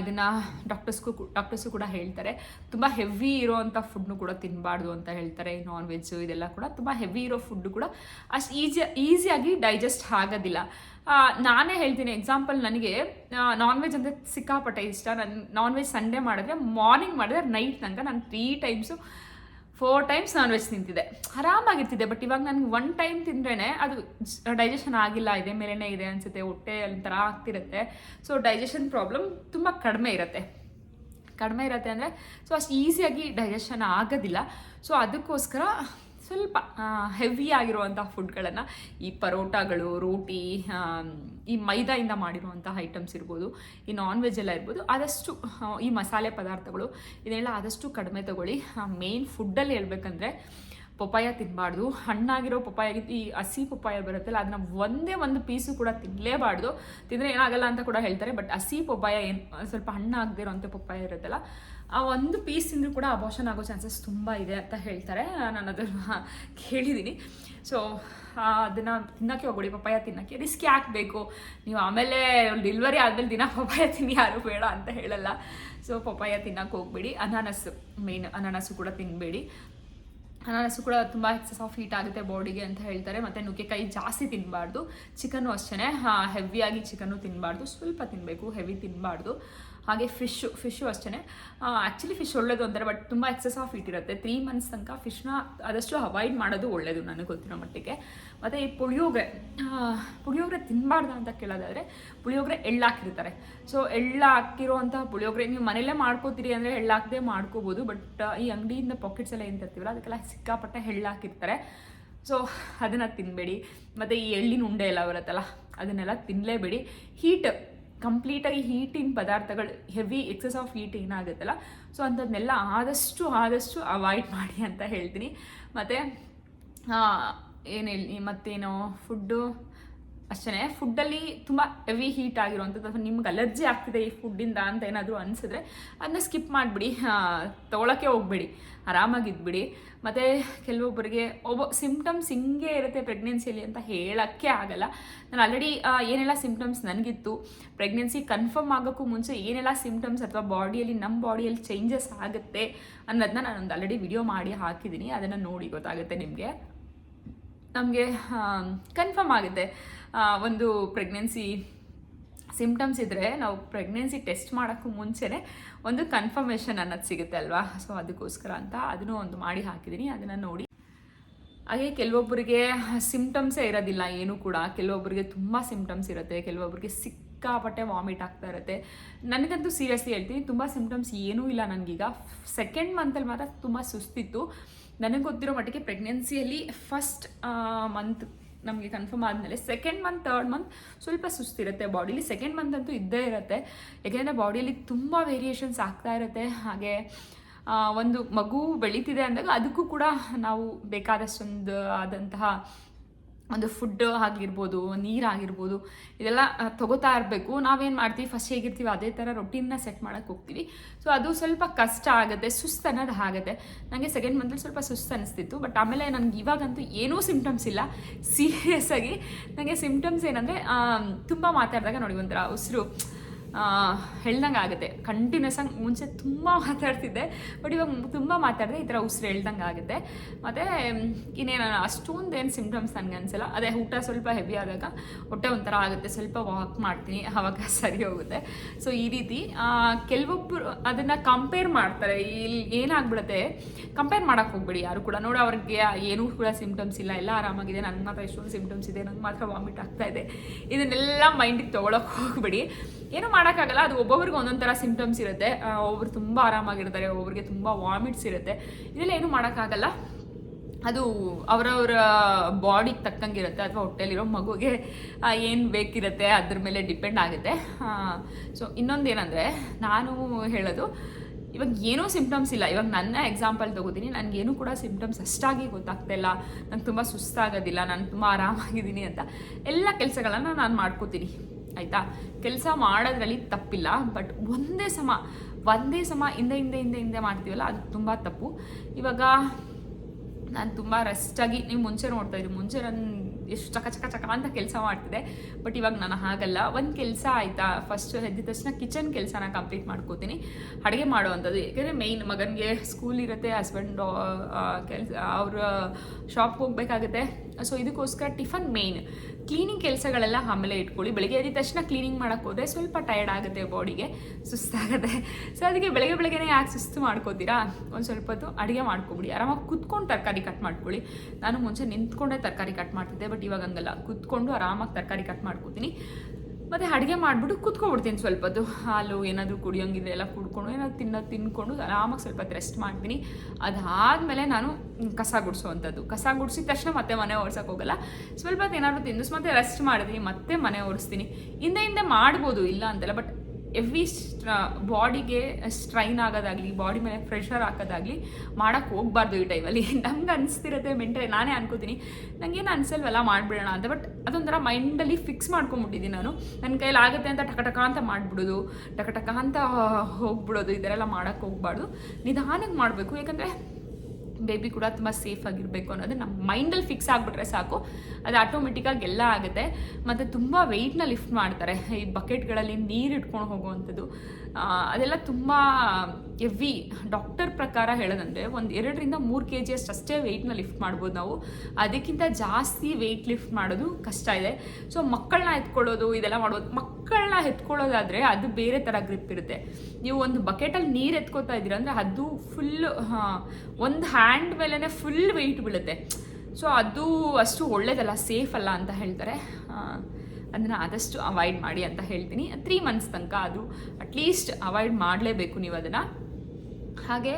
ಇದನ್ನು ಡಾಕ್ಟರ್ಸ್ಗೂ ಡಾಕ್ಟರ್ಸು ಕೂಡ ಹೇಳ್ತಾರೆ. ತುಂಬ ಹೆವಿ ಇರೋವಂಥ ಫುಡ್ನು ಕೂಡ ತಿನ್ನಬಾರ್ದು ಅಂತ ಹೇಳ್ತಾರೆ. ನಾನ್ ವೆಜ್ಜು ಇದೆಲ್ಲ ಕೂಡ ತುಂಬ ಹೆವಿ ಇರೋ ಫುಡ್ಡು ಕೂಡ ಅಷ್ಟು ಈಸಿ ಈಸಿಯಾಗಿ ಡೈಜೆಸ್ಟ್ ಆಗೋದಿಲ್ಲ. ನಾನೇ ಹೇಳ್ತೀನಿ ಎಕ್ಸಾಂಪಲ್ ನನಗೆ ನಾನ್ ವೆಜ್ ಅಂದರೆ ಸಿಕ್ಕಾಪಟ್ಟೆ ಇಷ್ಟ. ನಾನು ನಾನ್ ವೆಜ್ ಸಂಡೇ ಮಾಡಿದ್ರೆ ಮಾರ್ನಿಂಗ್ ಮಾಡಿದ್ರೆ ನೈಟ್ ತನಕ ನಾನು three times four times non veg ತಿಂತಿದ್ದೆ. ಆರಾಮಾಗಿರ್ತಿದ್ದೆ ಬಟ್ ಇವಾಗ ನನಗೆ ಒನ್ ಟೈಮ್ ತಿಂದ್ರೇ ಅದು ಡೈಜೆಷನ್ ಆಗಿಲ್ಲ, ಇದೆ ಮೇಲೇ ಇದೆ ಅನಿಸುತ್ತೆ, ಹೊಟ್ಟೆ ಒಂಥರ ಆಗ್ತಿರುತ್ತೆ. ಸೊ ಡೈಜೆಷನ್ ಪ್ರಾಬ್ಲಮ್ ತುಂಬ ಕಡಿಮೆ ಇರುತ್ತೆ. ಕಡಿಮೆ ಇರುತ್ತೆ ಅಂದರೆ ಸೊ ಅಷ್ಟು ಈಸಿಯಾಗಿ ಡೈಜೆಷನ್ ಆಗೋದಿಲ್ಲ. ಸೊ ಅದಕ್ಕೋಸ್ಕರ ಸ್ವಲ್ಪ ಹೆವಿ ಆಗಿರುವಂಥ ಫುಡ್ಗಳನ್ನು ಈ ಪರೋಟಾಗಳು, ರೋಟಿ ಈ ಮೈದಾಯಿಂದ ಮಾಡಿರುವಂತಹ ಐಟಮ್ಸ್ ಇರ್ಬೋದು, ಈ ನಾನ್ ವೆಜ್ ಎಲ್ಲ ಇರ್ಬೋದು, ಆದಷ್ಟು ಈ ಮಸಾಲೆ ಪದಾರ್ಥಗಳು, ಇದೆಲ್ಲ ಆದಷ್ಟು ಕಡಿಮೆ ತಗೊಳ್ಳಿ. ಮೇನ್ ಫುಡ್ಡಲ್ಲಿ ಹೇಳ್ಬೇಕಂದ್ರೆ, ಪಪ್ಪಾಯ ತಿನ್ನಬಾರ್ದು ಹಣ್ಣಾಗಿರೋ ಪಪ್ಪಾಯ, ಈ ಹಸಿ ಪಪ್ಪಾಯ ಬರುತ್ತಲ್ಲ, ಅದನ್ನ ಒಂದೇ ಒಂದು ಪೀಸು ಕೂಡ ತಿನ್ನಲೇಬಾರ್ದು ತಿಂದರೆ ಏನಾಗಲ್ಲ ಅಂತ ಕೂಡ ಹೇಳ್ತಾರೆ ಬಟ್ ಹಸಿ ಪಪ್ಪಾಯ ಏನು, ಸ್ವಲ್ಪ ಹಣ್ಣಾಗದೇ ಇರೋಂಥ ಪಪ್ಪಾಯ ಇರುತ್ತಲ್ಲ ಆ ಒಂದು ಪೀಸ್ ತಿಂದರೂ ಕೂಡ ಅಬೋಷನ್ ಆಗೋ ಚಾನ್ಸಸ್ ತುಂಬ ಇದೆ ಅಂತ ಹೇಳ್ತಾರೆ. ನಾನು ಅದನ್ನು ಕೇಳಿದ್ದೀನಿ ಸೊ ಅದನ್ನು ತಿನ್ನೋಕ್ಕೆ ಹೋಗ್ಬೇಡಿ, ಪಪ್ಪಾಯ ತಿನ್ನೋಕ್ಕೆ. ರಿಸ್ಕ್ ಯಾಕೆ ಬೇಕು? ನೀವು ಆಮೇಲೆ ಡೆಲಿವರಿ ಆದಮೇಲೆ ದಿನ ಪಪ್ಪಾಯ ತಿನ್ನಿ, ಯಾರು ಬೇಡ ಅಂತ ಹೇಳಲ್ಲ. ಸೊ ಪಪ್ಪಾಯ ತಿನ್ನೋಕ್ಕೆ ಹೋಗ್ಬೇಡಿ. ಅನಾನಸ್ಸು ಮೇನ್ ಅನಾನಸ್ಸು ಕೂಡ ತಿನ್ನಬೇಡಿ ಅನಾನಸು ಕೂಡ ತುಂಬ ಎಕ್ಸಸ್ ಆಫ್ ಹೀಟ್ ಆಗುತ್ತೆ ಬಾಡಿಗೆ ಅಂತ ಹೇಳ್ತಾರೆ. ಮತ್ತು ನುಗ್ಗೆಕಾಯಿ ಜಾಸ್ತಿ ತಿನ್ನಬಾರ್ದು ಚಿಕನ್ನು ಅಷ್ಟೇ ಹೆವಿಯಾಗಿ ಚಿಕನ್ನು ತಿನ್ನಬಾರ್ದು ಸ್ವಲ್ಪ ತಿನ್ನಬೇಕು ಹೆವಿ ತಿನ್ನಬಾರ್ದು ಹಾಗೆ ಫಿಶ್ಶು ಫಿಶ್ಶು ಅಷ್ಟೇ ಆ್ಯಕ್ಚುಲಿ ಫಿಶ್ ಒಳ್ಳೇದು ಅಂತಾರೆ ಬಟ್ ತುಂಬ ಎಕ್ಸಸ್ ಆಫ್ ಹೀಟ್ ಇರುತ್ತೆ. ತ್ರೀ ಮಂತ್ಸ್ ತನಕ ಫಿಶ್ನ ಆದಷ್ಟು ಅವಾಯ್ಡ್ ಮಾಡೋದು ಒಳ್ಳೆಯದು ನನಗೆ ಗೊತ್ತಿರೋ ಮಟ್ಟಿಗೆ. ಮತ್ತು ಈ ಪುಳಿಯೋಗರೆ ಪುಳಿಯೋಗರೆ ತಿನ್ನಬಾರ್ದು ಅಂತ ಕೇಳೋದಾದರೆ, ಪುಳಿಯೋಗರೆ ಎಳ್ಳು ಹಾಕಿರ್ತಾರೆ. ಸೊ ಎಳ್ಳು ಹಾಕಿರೋಂಥ ಪುಳಿಯೋಗರೆ ನೀವು ಮನೇಲೇ ಮಾಡ್ಕೋತೀರಿ ಅಂದರೆ ಎಳ್ಳು ಹಾಕದೆ ಮಾಡ್ಕೋಬೋದು ಬಟ್ ಈ ಅಂಗಡಿಯಿಂದ ಪಾಕೆಟ್ಸ್ ಎಲ್ಲ ಏನು ತರ್ತೀವಲ್ಲ, ಅದಕ್ಕೆಲ್ಲ ಸಿಕ್ಕಾಪಟ್ಟೆ ಎಳ್ಳಾಕಿರ್ತಾರೆ ಸೊ ಅದನ್ನು ತಿನ್ನಬೇಡಿ ಮತ್ತು ಈ ಎಳ್ಳಿನ ಉಂಡೆ ಎಲ್ಲ ಬರುತ್ತಲ್ಲ, ಅದನ್ನೆಲ್ಲ ತಿನ್ನಲೇಬೇಡಿ ಹೀಟ್ ಕಂಪ್ಲೀಟಾಗಿ ಹೀಟಿನ ಪದಾರ್ಥಗಳು, ಹೆವಿ ಎಕ್ಸಸ್ ಆಫ್ ಹೀಟ್ ಏನಾಗುತ್ತಲ್ಲ, ಸೊ ಅಂಥದ್ದನ್ನೆಲ್ಲ ಆದಷ್ಟು ಆದಷ್ಟು ಅವಾಯ್ಡ್ ಮಾಡಿ ಅಂತ ಹೇಳ್ತೀನಿ. ಮತ್ತು ಏನು ಮತ್ತೇನು, ಫುಡ್ಡು? ಅಷ್ಟೇ ಫುಡ್ಡಲ್ಲಿ ತುಂಬ ಹೆವಿ ಹೀಟ್ ಆಗಿರುವಂಥದ್ದು ಅಥವಾ ನಿಮ್ಗೆ ಅಲರ್ಜಿ ಆಗ್ತಿದೆ ಈ ಫುಡ್ಡಿಂದ ಅಂತ ಏನಾದರೂ ಅನಿಸಿದ್ರೆ ಅದನ್ನ ಸ್ಕಿಪ್ ಮಾಡಿಬಿಡಿ. ತೊಗೊಳಕ್ಕೆ ಹೋಗ್ಬೇಡಿ. ಆರಾಮಾಗಿದ್ಬಿಡಿ. ಮತ್ತು ಕೆಲವೊಬ್ಬರಿಗೆ ಒಬ್ಬ ಸಿಂಪ್ಟಮ್ಸ್ ಹಿಂಗೆ ಇರುತ್ತೆ ಪ್ರೆಗ್ನೆನ್ಸಿಯಲ್ಲಿ ಅಂತ ಹೇಳೋಕ್ಕೆ ಆಗಲ್ಲ. ನಾನು ಆಲ್ರೆಡಿ ಏನೆಲ್ಲ ಸಿಂಪ್ಟಮ್ಸ್ ನನಗಿತ್ತು. ಪ್ರೆಗ್ನೆನ್ಸಿ ಕನ್ಫರ್ಮ್ ಆಗೋಕ್ಕೂ ಮುಂಚೆ ಏನೆಲ್ಲ ಸಿಂಪ್ಟಮ್ಸ್ ಅಥವಾ ಬಾಡಿಯಲ್ಲಿ ನಮ್ಮ ಬಾಡಿಯಲ್ಲಿ ಚೇಂಜಸ್ ಆಗುತ್ತೆ ಅನ್ನೋದನ್ನ ನಾನೊಂದು ಆಲ್ರೆಡಿ ವಿಡಿಯೋ ಮಾಡಿ ಹಾಕಿದ್ದೀನಿ. ಅದನ್ನು ನೋಡಿ ಗೊತ್ತಾಗುತ್ತೆ ನಿಮಗೆ. ನಮಗೆ ಕನ್ಫರ್ಮ್ ಆಗುತ್ತೆ. ಒಂದು ಪ್ರೆಗ್ನೆನ್ಸಿ ಸಿಮ್ಟಮ್ಸ್ ಇದ್ದರೆ ನಾವು ಪ್ರೆಗ್ನೆನ್ಸಿ ಟೆಸ್ಟ್ ಮಾಡೋಕ್ಕೂ ಮುಂಚೆನೇ ಒಂದು ಕನ್ಫರ್ಮೇಷನ್ ಅನ್ನೋದು ಸಿಗುತ್ತೆ ಅಲ್ವಾ? ಸೊ ಅದಕ್ಕೋಸ್ಕರ ಅಂತ ಅದನ್ನು ಒಂದು ಮಾಡಿ ಹಾಕಿದ್ದೀನಿ. ಅದನ್ನು ನೋಡಿ. ಹಾಗೆ ಕೆಲವೊಬ್ಬರಿಗೆ ಸಿಮ್ಟಮ್ಸೇ ಇರೋದಿಲ್ಲ, ಏನೂ ಕೂಡ. ಕೆಲವೊಬ್ಬರಿಗೆ ತುಂಬ ಸಿಮ್ಟಮ್ಸ್ ಇರುತ್ತೆ. ಕೆಲವೊಬ್ಬರಿಗೆ ಸಿಕ್ಕಾಪಟ್ಟೆ ವಾಮಿಟ್ ಆಗ್ತಾ ಇರುತ್ತೆ. ನನಗಂತೂ ಸೀರಿಯಸ್ಲಿ ಹೇಳ್ತೀನಿ, ತುಂಬ ಸಿಮ್ಟಮ್ಸ್ ಏನೂ ಇಲ್ಲ ನನಗೀಗ. ಸೆಕೆಂಡ್ ಮಂತಲ್ಲಿ ಮಾತ್ರ ತುಂಬ ಸುಸ್ತಿತ್ತು. ನನಗೆ ಗೊತ್ತಿರೋ ಮಟ್ಟಿಗೆ ಪ್ರೆಗ್ನೆನ್ಸಿಯಲ್ಲಿ ಫಸ್ಟ್ ಮಂತ್ ನಮಗೆ ಕನ್ಫರ್ಮ್ ಆದಮೇಲೆ ಸೆಕೆಂಡ್ ಮಂತ್ ತರ್ಡ್ ಮಂತ್ ಸ್ವಲ್ಪ ಸುಸ್ತಿರುತ್ತೆ ಬಾಡಿಲಿ ಸೆಕೆಂಡ್ ಮಂತ್ ಅಂತೂ ಇದ್ದೇ ಇರುತ್ತೆ. ಯಾಕೆಂದರೆ ಬಾಡಿಯಲ್ಲಿ ತುಂಬ ವೇರಿಯೇಷನ್ಸ್ ಆಗ್ತಾ ಇರುತ್ತೆ. ಹಾಗೆ ಒಂದು ಮಗು ಬೆಳೀತಿದೆ ಅಂದಾಗ ಅದಕ್ಕೂ ಕೂಡ ನಾವು ಬೇಕಾದಷ್ಟೊಂದು ಆದಂತಹ ಒಂದು ಫುಡ್ ಆಗಿರ್ಬೋದು, ನೀರಾಗಿರ್ಬೋದು, ಇದೆಲ್ಲ ತೊಗೋತಾ ಇರಬೇಕು. ನಾವೇನು ಮಾಡ್ತೀವಿ? ಫಸ್ಟ್ ಹೇಗಿರ್ತೀವಿ? ಅದೇ ಥರ ರೊಟೀನ್ನ ಸೆಟ್ ಮಾಡೋಕ್ಕೆ ಹೋಗ್ತೀವಿ. ಸೊ ಅದು ಸ್ವಲ್ಪ ಕಷ್ಟ ಆಗುತ್ತೆ ಸುಸ್ತು ಅನ್ನೋದು ಆಗುತ್ತೆ ನನಗೆ ಸೆಕೆಂಡ್ ಮಂತಲ್ಲಿ ಸ್ವಲ್ಪ ಸುಸ್ತು ಅನಿಸ್ತಿತ್ತು. ಬಟ್ ಆಮೇಲೆ ನನಗೆ ಇವಾಗಂತೂ ಏನೂ ಸಿಮ್ಟಮ್ಸ್ ಇಲ್ಲ. ಸೀರಿಯಸ್ ಆಗಿ ನನಗೆ ಸಿಮ್ಟಮ್ಸ್ ಏನಂದರೆ ತುಂಬ ಮಾತಾಡಿದಾಗ ನೋಡಿ ಒಂಥರ ಉಸಿರು ಹೇಳ್ದಂಗೆ ಆಗುತ್ತೆ. ಕಂಟಿನ್ಯೂಸ್ ಆಗಿ ಮುಂಚೆ ತುಂಬ ಮಾತಾಡ್ತಿದ್ದೆ. ಬಟ್ ಇವಾಗ ತುಂಬ ಮಾತಾಡಿದೆ, ಈ ಥರ ಉಸಿರು ಹೇಳ್ದಂಗೆ ಆಗುತ್ತೆ. ಮತ್ತು ಇನ್ನೇನು ಅಷ್ಟೊಂದು ಏನು ಸಿಮ್ಟಮ್ಸ್ ನನಗೆ ಅನಿಸಲ್ಲ. ಅದೇ ಊಟ ಸ್ವಲ್ಪ ಹೆವಿ ಆದಾಗ ಹೊಟ್ಟೆ ಒಂಥರ ಆಗುತ್ತೆ. ಸ್ವಲ್ಪ ವಾಕ್ ಮಾಡ್ತೀನಿ ಆವಾಗ ಸರಿ ಹೋಗುತ್ತೆ. ಸೊ ಈ ರೀತಿ ಕೆಲವೊಬ್ಬರು ಅದನ್ನು ಕಂಪೇರ್ ಮಾಡ್ತಾರೆ. ಇಲ್ಲಿ ಏನಾಗ್ಬಿಡುತ್ತೆ ಕಂಪೇರ್ ಮಾಡೋಕ್ಕೆ ಹೋಗ್ಬೇಡಿ ಯಾರು ಕೂಡ. ನೋಡಿ, ಅವ್ರಿಗೆ ಏನೂ ಕೂಡ ಸಿಮ್ಟಮ್ಸ್ ಇಲ್ಲ. ಎಲ್ಲ ಆರಾಮಾಗಿದೆ. ನನಗೆ ಮಾತ್ರ ಎಷ್ಟೊಂದು ಸಿಮ್ಟಮ್ಸ್ ಇದೆ. ನನಗೆ ಮಾತ್ರ ವಾಮಿಟ್ ಆಗ್ತಾ ಇದೆ. ಇದನ್ನೆಲ್ಲ ಮೈಂಡಿಗೆ ತೊಗೊಳಕ್ಕೆ ಹೋಗ್ಬೇಡಿ. ಏನೂ ಮಾಡೋಕ್ಕಾಗಲ್ಲ, ಅದು ಒಬ್ಬೊಬ್ರಿಗೆ ಒಂದೊಂದು ಥರ ಸಿಂಪ್ಟಮ್ಸ್ ಇರುತ್ತೆ. ಒಬ್ಬರು ತುಂಬ ಆರಾಮಾಗಿರ್ತಾರೆ ಒಬ್ಬರಿಗೆ ತುಂಬ ವಾಮಿಟ್ಸ್ ಇರುತ್ತೆ. ಇದೆಲ್ಲ ಏನೂ ಮಾಡೋಕ್ಕಾಗಲ್ಲ. ಅದು ಅವರವರ ಬಾಡಿಗೆ ತಕ್ಕಂಗಿರುತ್ತೆ, ಅಥವಾ ಹೊಟ್ಟೆಲಿರೋ ಮಗುಗೆ ಏನು ಬೇಕಿರುತ್ತೆ ಅದ್ರ ಮೇಲೆ ಡಿಪೆಂಡ್ ಆಗುತ್ತೆ. ಸೊ ಇನ್ನೊಂದು ಏನಂದರೆ, ನಾನು ಹೇಳೋದು, ಇವಾಗ ಏನೂ ಸಿಂಪ್ಟಮ್ಸ್ ಇಲ್ಲ. ಇವಾಗ ನನ್ನ ಎಕ್ಸಾಂಪಲ್ ತೊಗೋತೀನಿ. ನನಗೇನು ಕೂಡ ಸಿಂಪ್ಟಮ್ಸ್ ಅಷ್ಟಾಗಿ ಗೊತ್ತಾಗ್ತಾ ಇಲ್ಲ. ನಂಗೆ ತುಂಬ ಸುಸ್ತಾಗೋದಿಲ್ಲ, ನಾನು ತುಂಬ ಆರಾಮಾಗಿದ್ದೀನಿ ಅಂತ. ಎಲ್ಲ ಕೆಲಸಗಳನ್ನು ನಾನು ಮಾಡ್ಕೋತೀನಿ. ಆಯಿತಾ? ಕೆಲಸ ಮಾಡೋದ್ರಲ್ಲಿ ತಪ್ಪಿಲ್ಲ ಬಟ್ ಒಂದೇ ಸಮ ಒಂದೇ ಸಮ ಹಿಂದೆ ಹಿಂದೆ ಹಿಂದೆ ಹಿಂದೆ ಮಾಡ್ತೀವಲ್ಲ, ಅದು ತುಂಬ ತಪ್ಪು. ಇವಾಗ ನಾನು ತುಂಬ ರೆಸ್ಟಾಗಿ ನೀವು ಮುಂಚೆ ನೋಡ್ತಾ ಇದ್ರಿ, ಮುಂಚೆ ನನ್ನ ಎಷ್ಟು ಚಕ ಚಕ ಚಕ ಅಂತ ಕೆಲಸ ಮಾಡ್ತಿದ್ದೆ ಬಟ್ ಇವಾಗ ನಾನು ಹಾಗಲ್ಲ. ಒಂದು ಕೆಲಸ ಆಯಿತಾ? ಫಸ್ಟ್ ಎದ್ದ ತಕ್ಷಣ ಕಿಚನ್ ಕೆಲಸನ ಕಂಪ್ಲೀಟ್ ಮಾಡ್ಕೋತೀನಿ. ಅಡುಗೆ ಮಾಡುವಂಥದ್ದು, ಯಾಕೆಂದರೆ ಮೇಯ್ನ್ ಮಗನಿಗೆ ಸ್ಕೂಲ್ ಇರುತ್ತೆ ಹಸ್ಬೆಂಡ್ ಕೆಲಸ, ಅವ್ರ ಶಾಪ್ಗೆ ಹೋಗಬೇಕಾಗುತ್ತೆ. ಸೊ ಇದಕ್ಕೋಸ್ಕರ ಟಿಫನ್ ಮೇಯ್ನ್ ಕ್ಲೀನಿಂಗ್ ಕೆಲಸಗಳೆಲ್ಲ ಆಮೇಲೆ ಇಟ್ಕೊಳ್ಳಿ. ಬೆಳಗ್ಗೆ ಎದ್ದ ತಕ್ಷಣ ಕ್ಲೀನಿಂಗ್ ಮಾಡೋಕ್ಕೆ ಹೋದರೆ ಸ್ವಲ್ಪ ಟಯರ್ಡ್ ಆಗುತ್ತೆ ಬಾಡಿಗೆ ಸುಸ್ತಾಗುತ್ತೆ. ಸೊ ಅದಕ್ಕೆ ಬೆಳಗ್ಗೆ ಬೆಳಗ್ಗೆನೇ ಯಾಕೆ ಸುಸ್ತು ಮಾಡ್ಕೋತೀರಾ? ಒಂದು ಸ್ವಲ್ಪ ಹೊತ್ತು ಅಡುಗೆ ಮಾಡ್ಕೊಬಿಡಿ. ಆರಾಮಾಗಿ ಕುತ್ಕೊಂಡು ತರಕಾರಿ ಕಟ್ ಮಾಡ್ಕೊಳ್ಳಿ. ನಾನು ಮುಂಚೆ ನಿಂತ್ಕೊಂಡೇ ತರಕಾರಿ ಕಟ್ ಮಾಡ್ತಿದ್ದೆ ಬಟ್ ಇವಾಗ ಹಂಗಲ್ಲ. ಕುತ್ಕೊಂಡು ಆರಾಮಾಗಿ ತರಕಾರಿ ಕಟ್ ಮಾಡ್ಕೋತೀನಿ. ಮತ್ತು ಅಡುಗೆ ಮಾಡಿಬಿಟ್ಟು ಕುತ್ಕೊಬಿಡ್ತೀನಿ ಅದು ಹಾಲು ಏನಾದರೂ ಕುಡಿಯೋಂಗಿದೆ ಎಲ್ಲ ಕುಡ್ಕೊಂಡು, ಏನಾದ್ರು ತಿನ್ನೋದು ತಿನ್ಕೊಂಡು ಆರಾಮಾಗಿ ಸ್ವಲ್ಪ ರೆಸ್ಟ್ ಮಾಡ್ತೀನಿ. ಅದಾದಮೇಲೆ ನಾನು ಕಸ ಗುಡಿಸೋವಂಥದ್ದು. ಕಸ ಗುಡಿಸಿದ ತಕ್ಷಣ ಮತ್ತೆ ಮನೆ ಒರ್ಸೋಕೆ ಹೋಗಲ್ಲ. ಸ್ವಲ್ಪ ಏನಾದರೂ ತಿಂದು ಮತ್ತೆ ರೆಸ್ಟ್ ಮಾಡಿದ್ವಿ ಮತ್ತೆ ಮನೆ ಓಡಿಸ್ತೀನಿ ಹಿಂದೆ ಹಿಂದೆ ಮಾಡ್ಬೋದು ಇಲ್ಲ ಅಂತಲ್ಲ ಬಟ್ ಎವ್ರಿ ಬಾಡಿಗೆ ಸ್ಟ್ರೈನ್ ಆಗೋದಾಗಲಿ ಬಾಡಿ ಮೇಲೆ ಪ್ರೆಷರ್ ಹಾಕೋದಾಗಲಿ ಮಾಡೋಕ್ಕೆ ಹೋಗ್ಬಾರ್ದು ಈ ಟೈಮಲ್ಲಿ ನಮ್ಗೆ ಅನಿಸ್ತಿರುತ್ತೆ ಮೆಂಟಲಿ ನಾನೇ ಅನ್ಕೋತೀನಿ. ನನಗೇನು ಅನ್ಸಲ್ವಲ್ಲ, ಮಾಡಿಬಿಡೋಣ ಅಂತ. ಬಟ್ ಅದೊಂಥರ ಮೈಂಡಲ್ಲಿ ಫಿಕ್ಸ್ ಮಾಡ್ಕೊಂಬಿಟ್ಟಿದ್ದೀನಿ ನಾನು. ನನ್ನ ಕೈಯಲ್ಲಿ ಆಗುತ್ತೆ ಅಂತ ಟಕ ಟಕ ಅಂತ ಮಾಡಿಬಿಡೋದು, ಟಕ ಟಕ ಅಂತ ಹೋಗ್ಬಿಡೋದು ಇದರೆಲ್ಲ ಮಾಡೋಕ್ಕೆ ಹೋಗ್ಬಾರ್ದು. ನಿಧಾನಕ್ಕೆ ಮಾಡಬೇಕು. ಯಾಕಂದರೆ ಬೇಬಿ ಕೂಡ ತುಂಬ ಸೇಫ್ ಆಗಿರಬೇಕು ಅನ್ನೋದು ನಮ್ಮ ಮೈಂಡಲ್ಲಿ ಫಿಕ್ಸ್ ಆಗಿಬಿಟ್ರೆ ಸಾಕು. ಅದು ಆಟೋಮೆಟಿಕ್ಕಾಗಿ ಎಲ್ಲ ಆಗುತ್ತೆ. ಮತ್ತು ತುಂಬ ವೆಯ್ಟ್ನ ಲಿಫ್ಟ್ ಮಾಡ್ತಾರೆ. ಈ ಬಕೆಟ್ಗಳಲ್ಲಿ ನೀರು ಇಟ್ಕೊಂಡು ಹೋಗುವಂಥದ್ದು. ಅದೆಲ್ಲ ತುಂಬ ಎವ್ವಿ ಡಾಕ್ಟರ್ ಪ್ರಕಾರ ಹೇಳೋದಂದ್ರೆ ಒಂದು ಎರಡರಿಂದ ಮೂರು ಕೆ ಜಿ ಅಷ್ಟು ಅಷ್ಟೇ ವೆಯ್ಟ್ನ ಲಿಫ್ಟ್ ಮಾಡ್ಬೋದು ನಾವು. ಅದಕ್ಕಿಂತ ಜಾಸ್ತಿ ವೆಯ್ಟ್ ಲಿಫ್ಟ್ ಮಾಡೋದು ಕಷ್ಟ ಇದೆ. ಸೊ ಮಕ್ಕಳನ್ನ ಎತ್ಕೊಳ್ಳೋದು, ಇದೆಲ್ಲ ಮಾಡ್ಬೋದು. ಮಕ್ಕಳನ್ನ ಎತ್ಕೊಳ್ಳೋದಾದರೆ ಅದು ಬೇರೆ ಥರ ಗ್ರಿಪ್ ಇರುತ್ತೆ. ನೀವು ಒಂದು ಬಕೆಟಲ್ಲಿ ನೀರು ಎತ್ಕೋತಾ ಇದ್ದೀರ ಅಂದರೆ ಅದು ಫುಲ್ ಒಂದು ಹ್ಯಾಂಡ್ ಮೇಲೇ ಫುಲ್ ವೆಯ್ಟ್ ಬೀಳುತ್ತೆ. ಸೊ ಅದು ಅಷ್ಟು ಒಳ್ಳೇದಲ್ಲ ಸೇಫ್ ಅಲ್ಲ ಅಂತ ಹೇಳ್ತಾರೆ. ಅದನ್ನು ಆದಷ್ಟು ಅವಾಯ್ಡ್ ಮಾಡಿ ಅಂತ ಹೇಳ್ತೀನಿ. ತ್ರೀ ಮಂತ್ಸ್ ತನಕ ಅದು ಅಟ್ಲೀಸ್ಟ್ ಅವಾಯ್ಡ್ ಮಾಡಲೇಬೇಕು ನೀವು ಅದನ್ನು. ಹಾಗೆ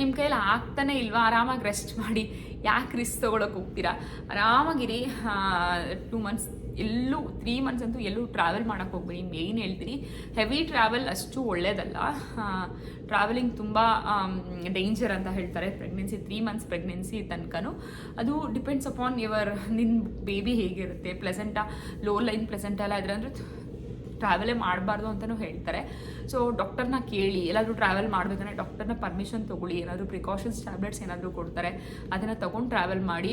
ನಿಮ್ಮ ಕೈಯಲ್ಲಿ ಆಗ್ತಾನೆ ಇಲ್ವಾ? ಆರಾಮಾಗಿ ರೆಸ್ಟ್ ಮಾಡಿ. ಯಾಕೆ ರಿಸ್ಕ್ ತೊಗೊಳಕ್ಕೆ ಹೋಗ್ತೀರಾ? ಆರಾಮಾಗಿರಿ. ಟೂ ಮಂತ್ಸ್ ಎಲ್ಲೂ ತ್ರೀ ಮಂತ್ಸ್ ಅಂತೂ ಎಲ್ಲೂ ಟ್ರಾವೆಲ್ ಮಾಡೋಕ್ಕೆ ಹೋಗ್ಬೇಡಿ. ಮೇಯ್ನ್ ಹೇಳ್ತೀನಿ ಹೆವಿ ಟ್ರಾವೆಲ್ ಅಷ್ಟು ಒಳ್ಳೇದಲ್ಲ. ಟ್ರಾವೆಲಿಂಗ್ ತುಂಬ ಡೇಂಜರ್ ಅಂತ ಹೇಳ್ತಾರೆ. ಪ್ರೆಗ್ನೆನ್ಸಿ ತ್ರೀ ಮಂತ್ಸ್ ಪ್ರೆಗ್ನೆನ್ಸಿ ತನಕನೂ. ಅದು ಡಿಪೆಂಡ್ಸ್ ಅಪಾನ್ ಯುವರ್ ನಿನ್ನ ಬೇಬಿ ಹೇಗಿರುತ್ತೆ. ಪ್ಲೆಸೆಂಟಾ ಲೋ ಲೈನ್ ಪ್ಲೆಸೆಂಟ್ ಎಲ್ಲ ಇದ್ರೆ ಅಂದರೆ ಟ್ರಾವೆಲೇ ಮಾಡಬಾರ್ದು ಅಂತಲೂ ಹೇಳ್ತಾರೆ. ಸೊ ಡಾಕ್ಟರ್ನ ಕೇಳಿ, ಎಲ್ಲಾದರೂ ಟ್ರಾವೆಲ್ ಮಾಡಬೇಕಂದ್ರೆ ಡಾಕ್ಟರ್ನ ಪರ್ಮಿಷನ್ ತೊಗೊಳ್ಳಿ, ಏನಾದರೂ ಪ್ರಿಕಾಷನ್ಸ್ ಟ್ಯಾಬ್ಲೆಟ್ಸ್ ಏನಾದರೂ ಕೊಡ್ತಾರೆ, ಅದನ್ನು ತೊಗೊಂಡು ಟ್ರಾವೆಲ್ ಮಾಡಿ.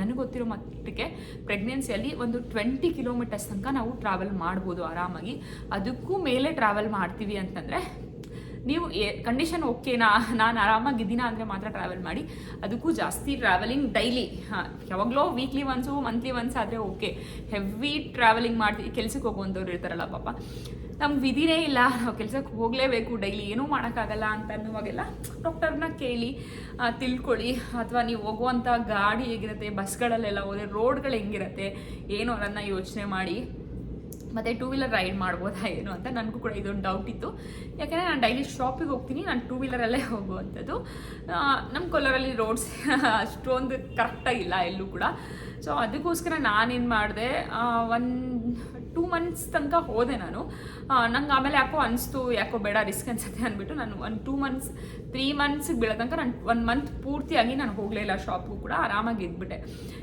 ನನಗೆ ಗೊತ್ತಿರೋ ಮಟ್ಟಿಗೆ ಪ್ರೆಗ್ನೆನ್ಸಿಯಲ್ಲಿ ಒಂದು ಟ್ವೆಂಟಿ ಕಿಲೋಮೀಟರ್ಸ್ ತನಕ ನಾವು ಟ್ರಾವೆಲ್ ಮಾಡ್ಬೋದು ಆರಾಮಾಗಿ. ಅದಕ್ಕೂ ಮೇಲೆ ಟ್ರಾವೆಲ್ ಮಾಡ್ತೀವಿ ಅಂತಂದರೆ ನೀವು ಕಂಡೀಷನ್ ಓಕೆನಾ ನಾನು ಆರಾಮಾಗಿದ್ದೀನ ಅಂದರೆ ಮಾತ್ರ ಟ್ರಾವೆಲ್ ಮಾಡಿ. ಅದಕ್ಕೂ ಜಾಸ್ತಿ ಟ್ರಾವೆಲಿಂಗ್ ಡೈಲಿ ಹಾಂ, ಯಾವಾಗಲೋ ವೀಕ್ಲಿ ಒನ್ಸು ಮಂತ್ಲಿ ಒನ್ಸ್ ಆದರೆ ಓಕೆ ಹೆವಿ ಟ್ರಾವೆಲಿಂಗ್ ಮಾಡ್ತೀವಿ ಕೆಲಸಕ್ಕೆ ಹೋಗುವಂಥವ್ರು ಇರ್ತಾರಲ್ಲ ಪಾಪ. ನಮ್ಗೆ ವಿಧಿನೇ ಇಲ್ಲ, ನಾವು ಕೆಲಸಕ್ಕೆ ಹೋಗಲೇಬೇಕು ಡೈಲಿ ಏನೂ ಮಾಡೋಕ್ಕಾಗಲ್ಲ ಅಂತ ಅನ್ನುವಾಗೆಲ್ಲ ಡಾಕ್ಟರ್ನ ಕೇಳಿ ತಿಳ್ಕೊಳ್ಳಿ. ಅಥವಾ ನೀವು ಹೋಗುವಂಥ ಗಾಡಿ ಹೇಗಿರುತ್ತೆ ಬಸ್ಗಳಲ್ಲೆಲ್ಲ ಹೋದರೆ ರೋಡ್ಗಳು ಹೆಂಗಿರುತ್ತೆ, ಏನು ಅನ್ನೋದನ್ನ ಯೋಚನೆ ಮಾಡಿ. ಮತ್ತು ಟೂ ವೀಲರ್ ರೈಡ್ ಮಾಡ್ಬೋದಾ ಏನು ಅಂತ ನನಗೂ ಕೂಡ ಇದೊಂದು ಡೌಟ್ ಇತ್ತು. ಯಾಕೆಂದರೆ ನಾನು ಡೈಲಿ ಶಾಪಿಗೆ ಹೋಗ್ತೀನಿ, ನಾನು ಟೂ ವೀಲರಲ್ಲೇ ಹೋಗುವಂಥದ್ದು. ನಮ್ಮ ಕೋಲಾರಲ್ಲಿ ರೋಡ್ಸ್ ಅಷ್ಟೊಂದು ಕರೆಕ್ಟಾಗಿಲ್ಲ ಎಲ್ಲೂ ಕೂಡ. ಸೊ ಅದಕ್ಕೋಸ್ಕರ ನಾನೇನು ಮಾಡಿದೆ ಒಂದು ಟೂ ಮಂತ್ಸ್ ತನಕ ಹೋದೆ ನಾನು. ನಂಗೆ ಆಮೇಲೆ ಯಾಕೋ ಅನಿಸ್ತು, ಯಾಕೋ ಬೇಡ ರಿಸ್ಕ್ ಅನ್ಸುತ್ತೆ ಅಂದ್ಬಿಟ್ಟು ನಾನು ಒಂದು ಟೂ ಮಂತ್ಸ್ ತ್ರೀ ಮಂತ್ಸಿಗೆ ಬೀಳೋ ತನಕ ನಾನು ಒನ್ ಮಂತ್ ಪೂರ್ತಿಯಾಗಿ ನಾನು ಹೋಗಲೇ ಇಲ್ಲ ಶಾಪ್ಗೂ ಕೂಡ, ಆರಾಮಾಗಿ ಇದ್ಬಿಟ್ಟೆ.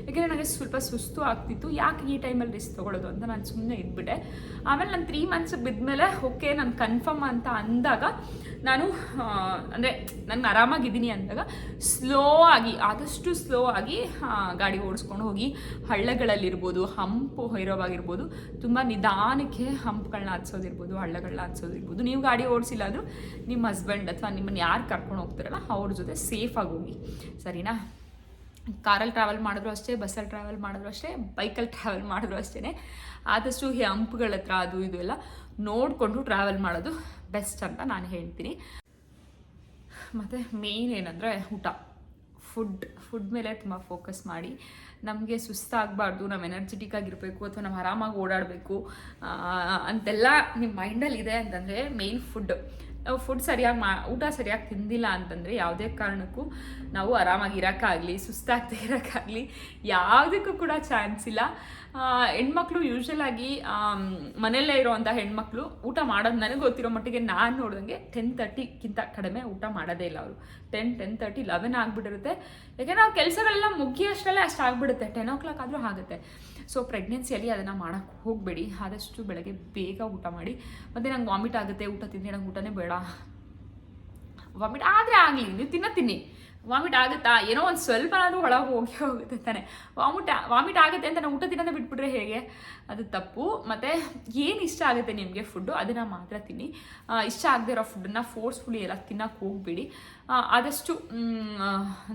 ಯಾಕೆಂದರೆ ನನಗೆ ಸ್ವಲ್ಪ ಸುಸ್ತು ಆಗ್ತಿತ್ತು. ಯಾಕೆ ಈ ಟೈಮಲ್ಲಿ ರಿಸ್ಕ್ ತೊಗೊಳೋದು ಅಂತ ನಾನು ಸುಮ್ಮನೆ ಇದ್ಬಿಟ್ಟೆ. ಆಮೇಲೆ ನಾನು ತ್ರೀ ಮಂತ್ಸ್ ಬಿದ್ಮೇಲೆ ಓಕೆ ನಾನು ಕನ್ಫರ್ಮ್ ಅಂತ ಅಂದಾಗ ನಾನು ಅಂದರೆ ನಾನು ಆರಾಮಾಗಿದ್ದೀನಿ ಅಂದಾಗ ಸ್ಲೋ ಆಗಿ, ಆದಷ್ಟು ಸ್ಲೋ ಆಗಿ ಗಾಡಿ ಓಡಿಸ್ಕೊಂಡು ಹೋಗಿ, ಹಳ್ಳಗಳಲ್ಲಿರ್ಬೋದು, ಹಂಪು ಹೊಯ್ರೋವಾಗಿರ್ಬೋದು ತುಂಬ ನಿಧಾನಕ್ಕೆ ಹಂಪ್ಗಳನ್ನ ಹಚ್ಚೋದಿರ್ಬೋದು ಹಳ್ಳಗಳನ್ನ ಹಚ್ಚೋದಿರ್ಬೋದು ನೀವು ಗಾಡಿ ಓಡಿಸಿಲ್ಲ ಅಂದರೂ ನಿಮ್ಮ ಹಸ್ಬೆಂಡ್ ಅಥವಾ ನಿಮ್ಮನ್ನು ಯಾರು ಕರ್ಕೊಂಡು ಹೋಗ್ತಾರಲ್ಲ, ಅವ್ರ ಜೊತೆ ಸೇಫಾಗಿ ಹೋಗಿ. ಸರಿನಾ? ಕಾರಲ್ಲಿ ಟ್ರಾವೆಲ್ ಮಾಡಿದ್ರು ಅಷ್ಟೇ, ಬಸ್ಸಲ್ಲಿ ಟ್ರಾವೆಲ್ ಮಾಡಿದ್ರು ಅಷ್ಟೇ ಬೈಕಲ್ಲಿ ಟ್ರಾವೆಲ್ ಮಾಡಿದ್ರು ಅಷ್ಟೇ ಆದಷ್ಟು ಈ ಹಂಪ್ಗಳ ಹತ್ರ ಅದು ಇದು ಎಲ್ಲ ನೋಡಿಕೊಂಡು ಟ್ರಾವೆಲ್ ಮಾಡೋದು ಬೆಸ್ಟ್ ಅಂತ ನಾನು ಹೇಳ್ತೀನಿ. ಮತ್ತು ಮೇಯ್ನ್ ಏನಂದರೆ ಊಟ. ಫುಡ್ ಫುಡ್ ಮೇಲೆ ತುಂಬ ಫೋಕಸ್ ಮಾಡಿ. ನಮಗೆ ಸುಸ್ತಾಗಬಾರ್ದು, ನಾವು ಎನರ್ಜೆಟಿಕ್ ಆಗಿರಬೇಕು ಅಥವಾ ನಾವು ಆರಾಮಾಗಿ ಓಡಾಡಬೇಕು ಅಂತೆಲ್ಲ ನಿಮ್ಮ ಮೈಂಡಲ್ಲಿ ಇದೆ ಅಂತಂದರೆ ಮೇನ್ ಫುಡ್ ನಾವು ಫುಡ್ ಸರಿಯಾಗಿ ಮಾ, ಊಟ ಸರಿಯಾಗಿ ತಿಂದಿಲ್ಲ ಅಂತಂದರೆ ಯಾವುದೇ ಕಾರಣಕ್ಕೂ ನಾವು ಆರಾಮಾಗಿ ಇರೋಕ್ಕಾಗಲಿ, ಸುಸ್ತಾಗ್ತಾ ಇರೋಕ್ಕಾಗಲಿ, ಯಾವುದಕ್ಕೂ ಕೂಡ ಚಾನ್ಸ್ ಇಲ್ಲ. ಹೆಣ್ಮಕ್ಳು ಯೂಶಲ್ ಆಗಿ ಮನೆಯಲ್ಲೇ ಇರೋವಂಥ ಹೆಣ್ಮಕ್ಳು ಊಟ ಮಾಡೋದು ನನಗೆ ಗೊತ್ತಿರೋ ಮಟ್ಟಿಗೆ ನಾನು ನೋಡಿದಂಗೆ ಟೆನ್ ತರ್ಟಿಗಿಂತ ಕಡಿಮೆ ಊಟ ಮಾಡೋದೇ ಇಲ್ಲ ಅವರು. ಟೆನ್ ಟೆನ್ ತರ್ಟಿ ಲೆವೆನ್ ಆಗಿಬಿಟ್ಟಿರುತ್ತೆ. ಯಾಕೆಂದ್ರೆ ನಾವು ಕೆಲಸಗಳೆಲ್ಲ ಮುಗಿಯೋಷ್ಟರಲ್ಲೇ ಅಷ್ಟು ಆಗಿಬಿಡುತ್ತೆ. ಟೆನ್ ಓ ಕ್ಲಾಕ್ ಆದರೂ ಆಗುತ್ತೆ. ಸೊ ಪ್ರೆಗ್ನೆನ್ಸಿಯಲ್ಲಿ ಅದನ್ನು ಮಾಡೋಕ್ಕೆ ಹೋಗಬೇಡಿ. ಆದಷ್ಟು ಬೆಳಗ್ಗೆ ಬೇಗ ಊಟ ಮಾಡಿ. ಮತ್ತು ನಂಗೆ ವಾಮಿಟ್ ಆಗುತ್ತೆ, ಊಟ ತಿಂದರೆ ನಂಗೆ ಊಟನೇ ಬೇಡ. ವಾಮಿಟ್ ಆದರೆ ಆಗಲಿ, ನೀವು ತಿನ್ನ ತಿನ್ನಿ ವಾಮಿಟ್ ಆಗುತ್ತಾ? ಏನೋ ಒಂದು ಸ್ವಲ್ಪನಾದರೂ ಒಳಗೆ ಹೋಗಿ ಹೋಗುತ್ತೆ ತಾನೆ. ವಾಮಿಟ್ ವಾಮಿಟ್ ಆಗುತ್ತೆ ಅಂತ ನಾವು ಊಟ ತಿನ್ನೋದೇ ಬಿಟ್ಬಿಟ್ರೆ ಹೇಗೆ? ಅದು ತಪ್ಪು. ಮತ್ತು ಏನು ಇಷ್ಟ ಆಗುತ್ತೆ ನಿಮಗೆ ಫುಡ್ಡು? ಅದನ್ನು ಮಾತ್ರ ತಿನ್ನಿ. ಇಷ್ಟ ಆಗದೆ ಇರೋ ಫುಡ್ಡನ್ನು ಫೋರ್ಸ್ಫುಲಿ ಎಲ್ಲ ತಿನ್ನೋಕೆ ಹೋಗಬೇಡಿ. ಆದಷ್ಟು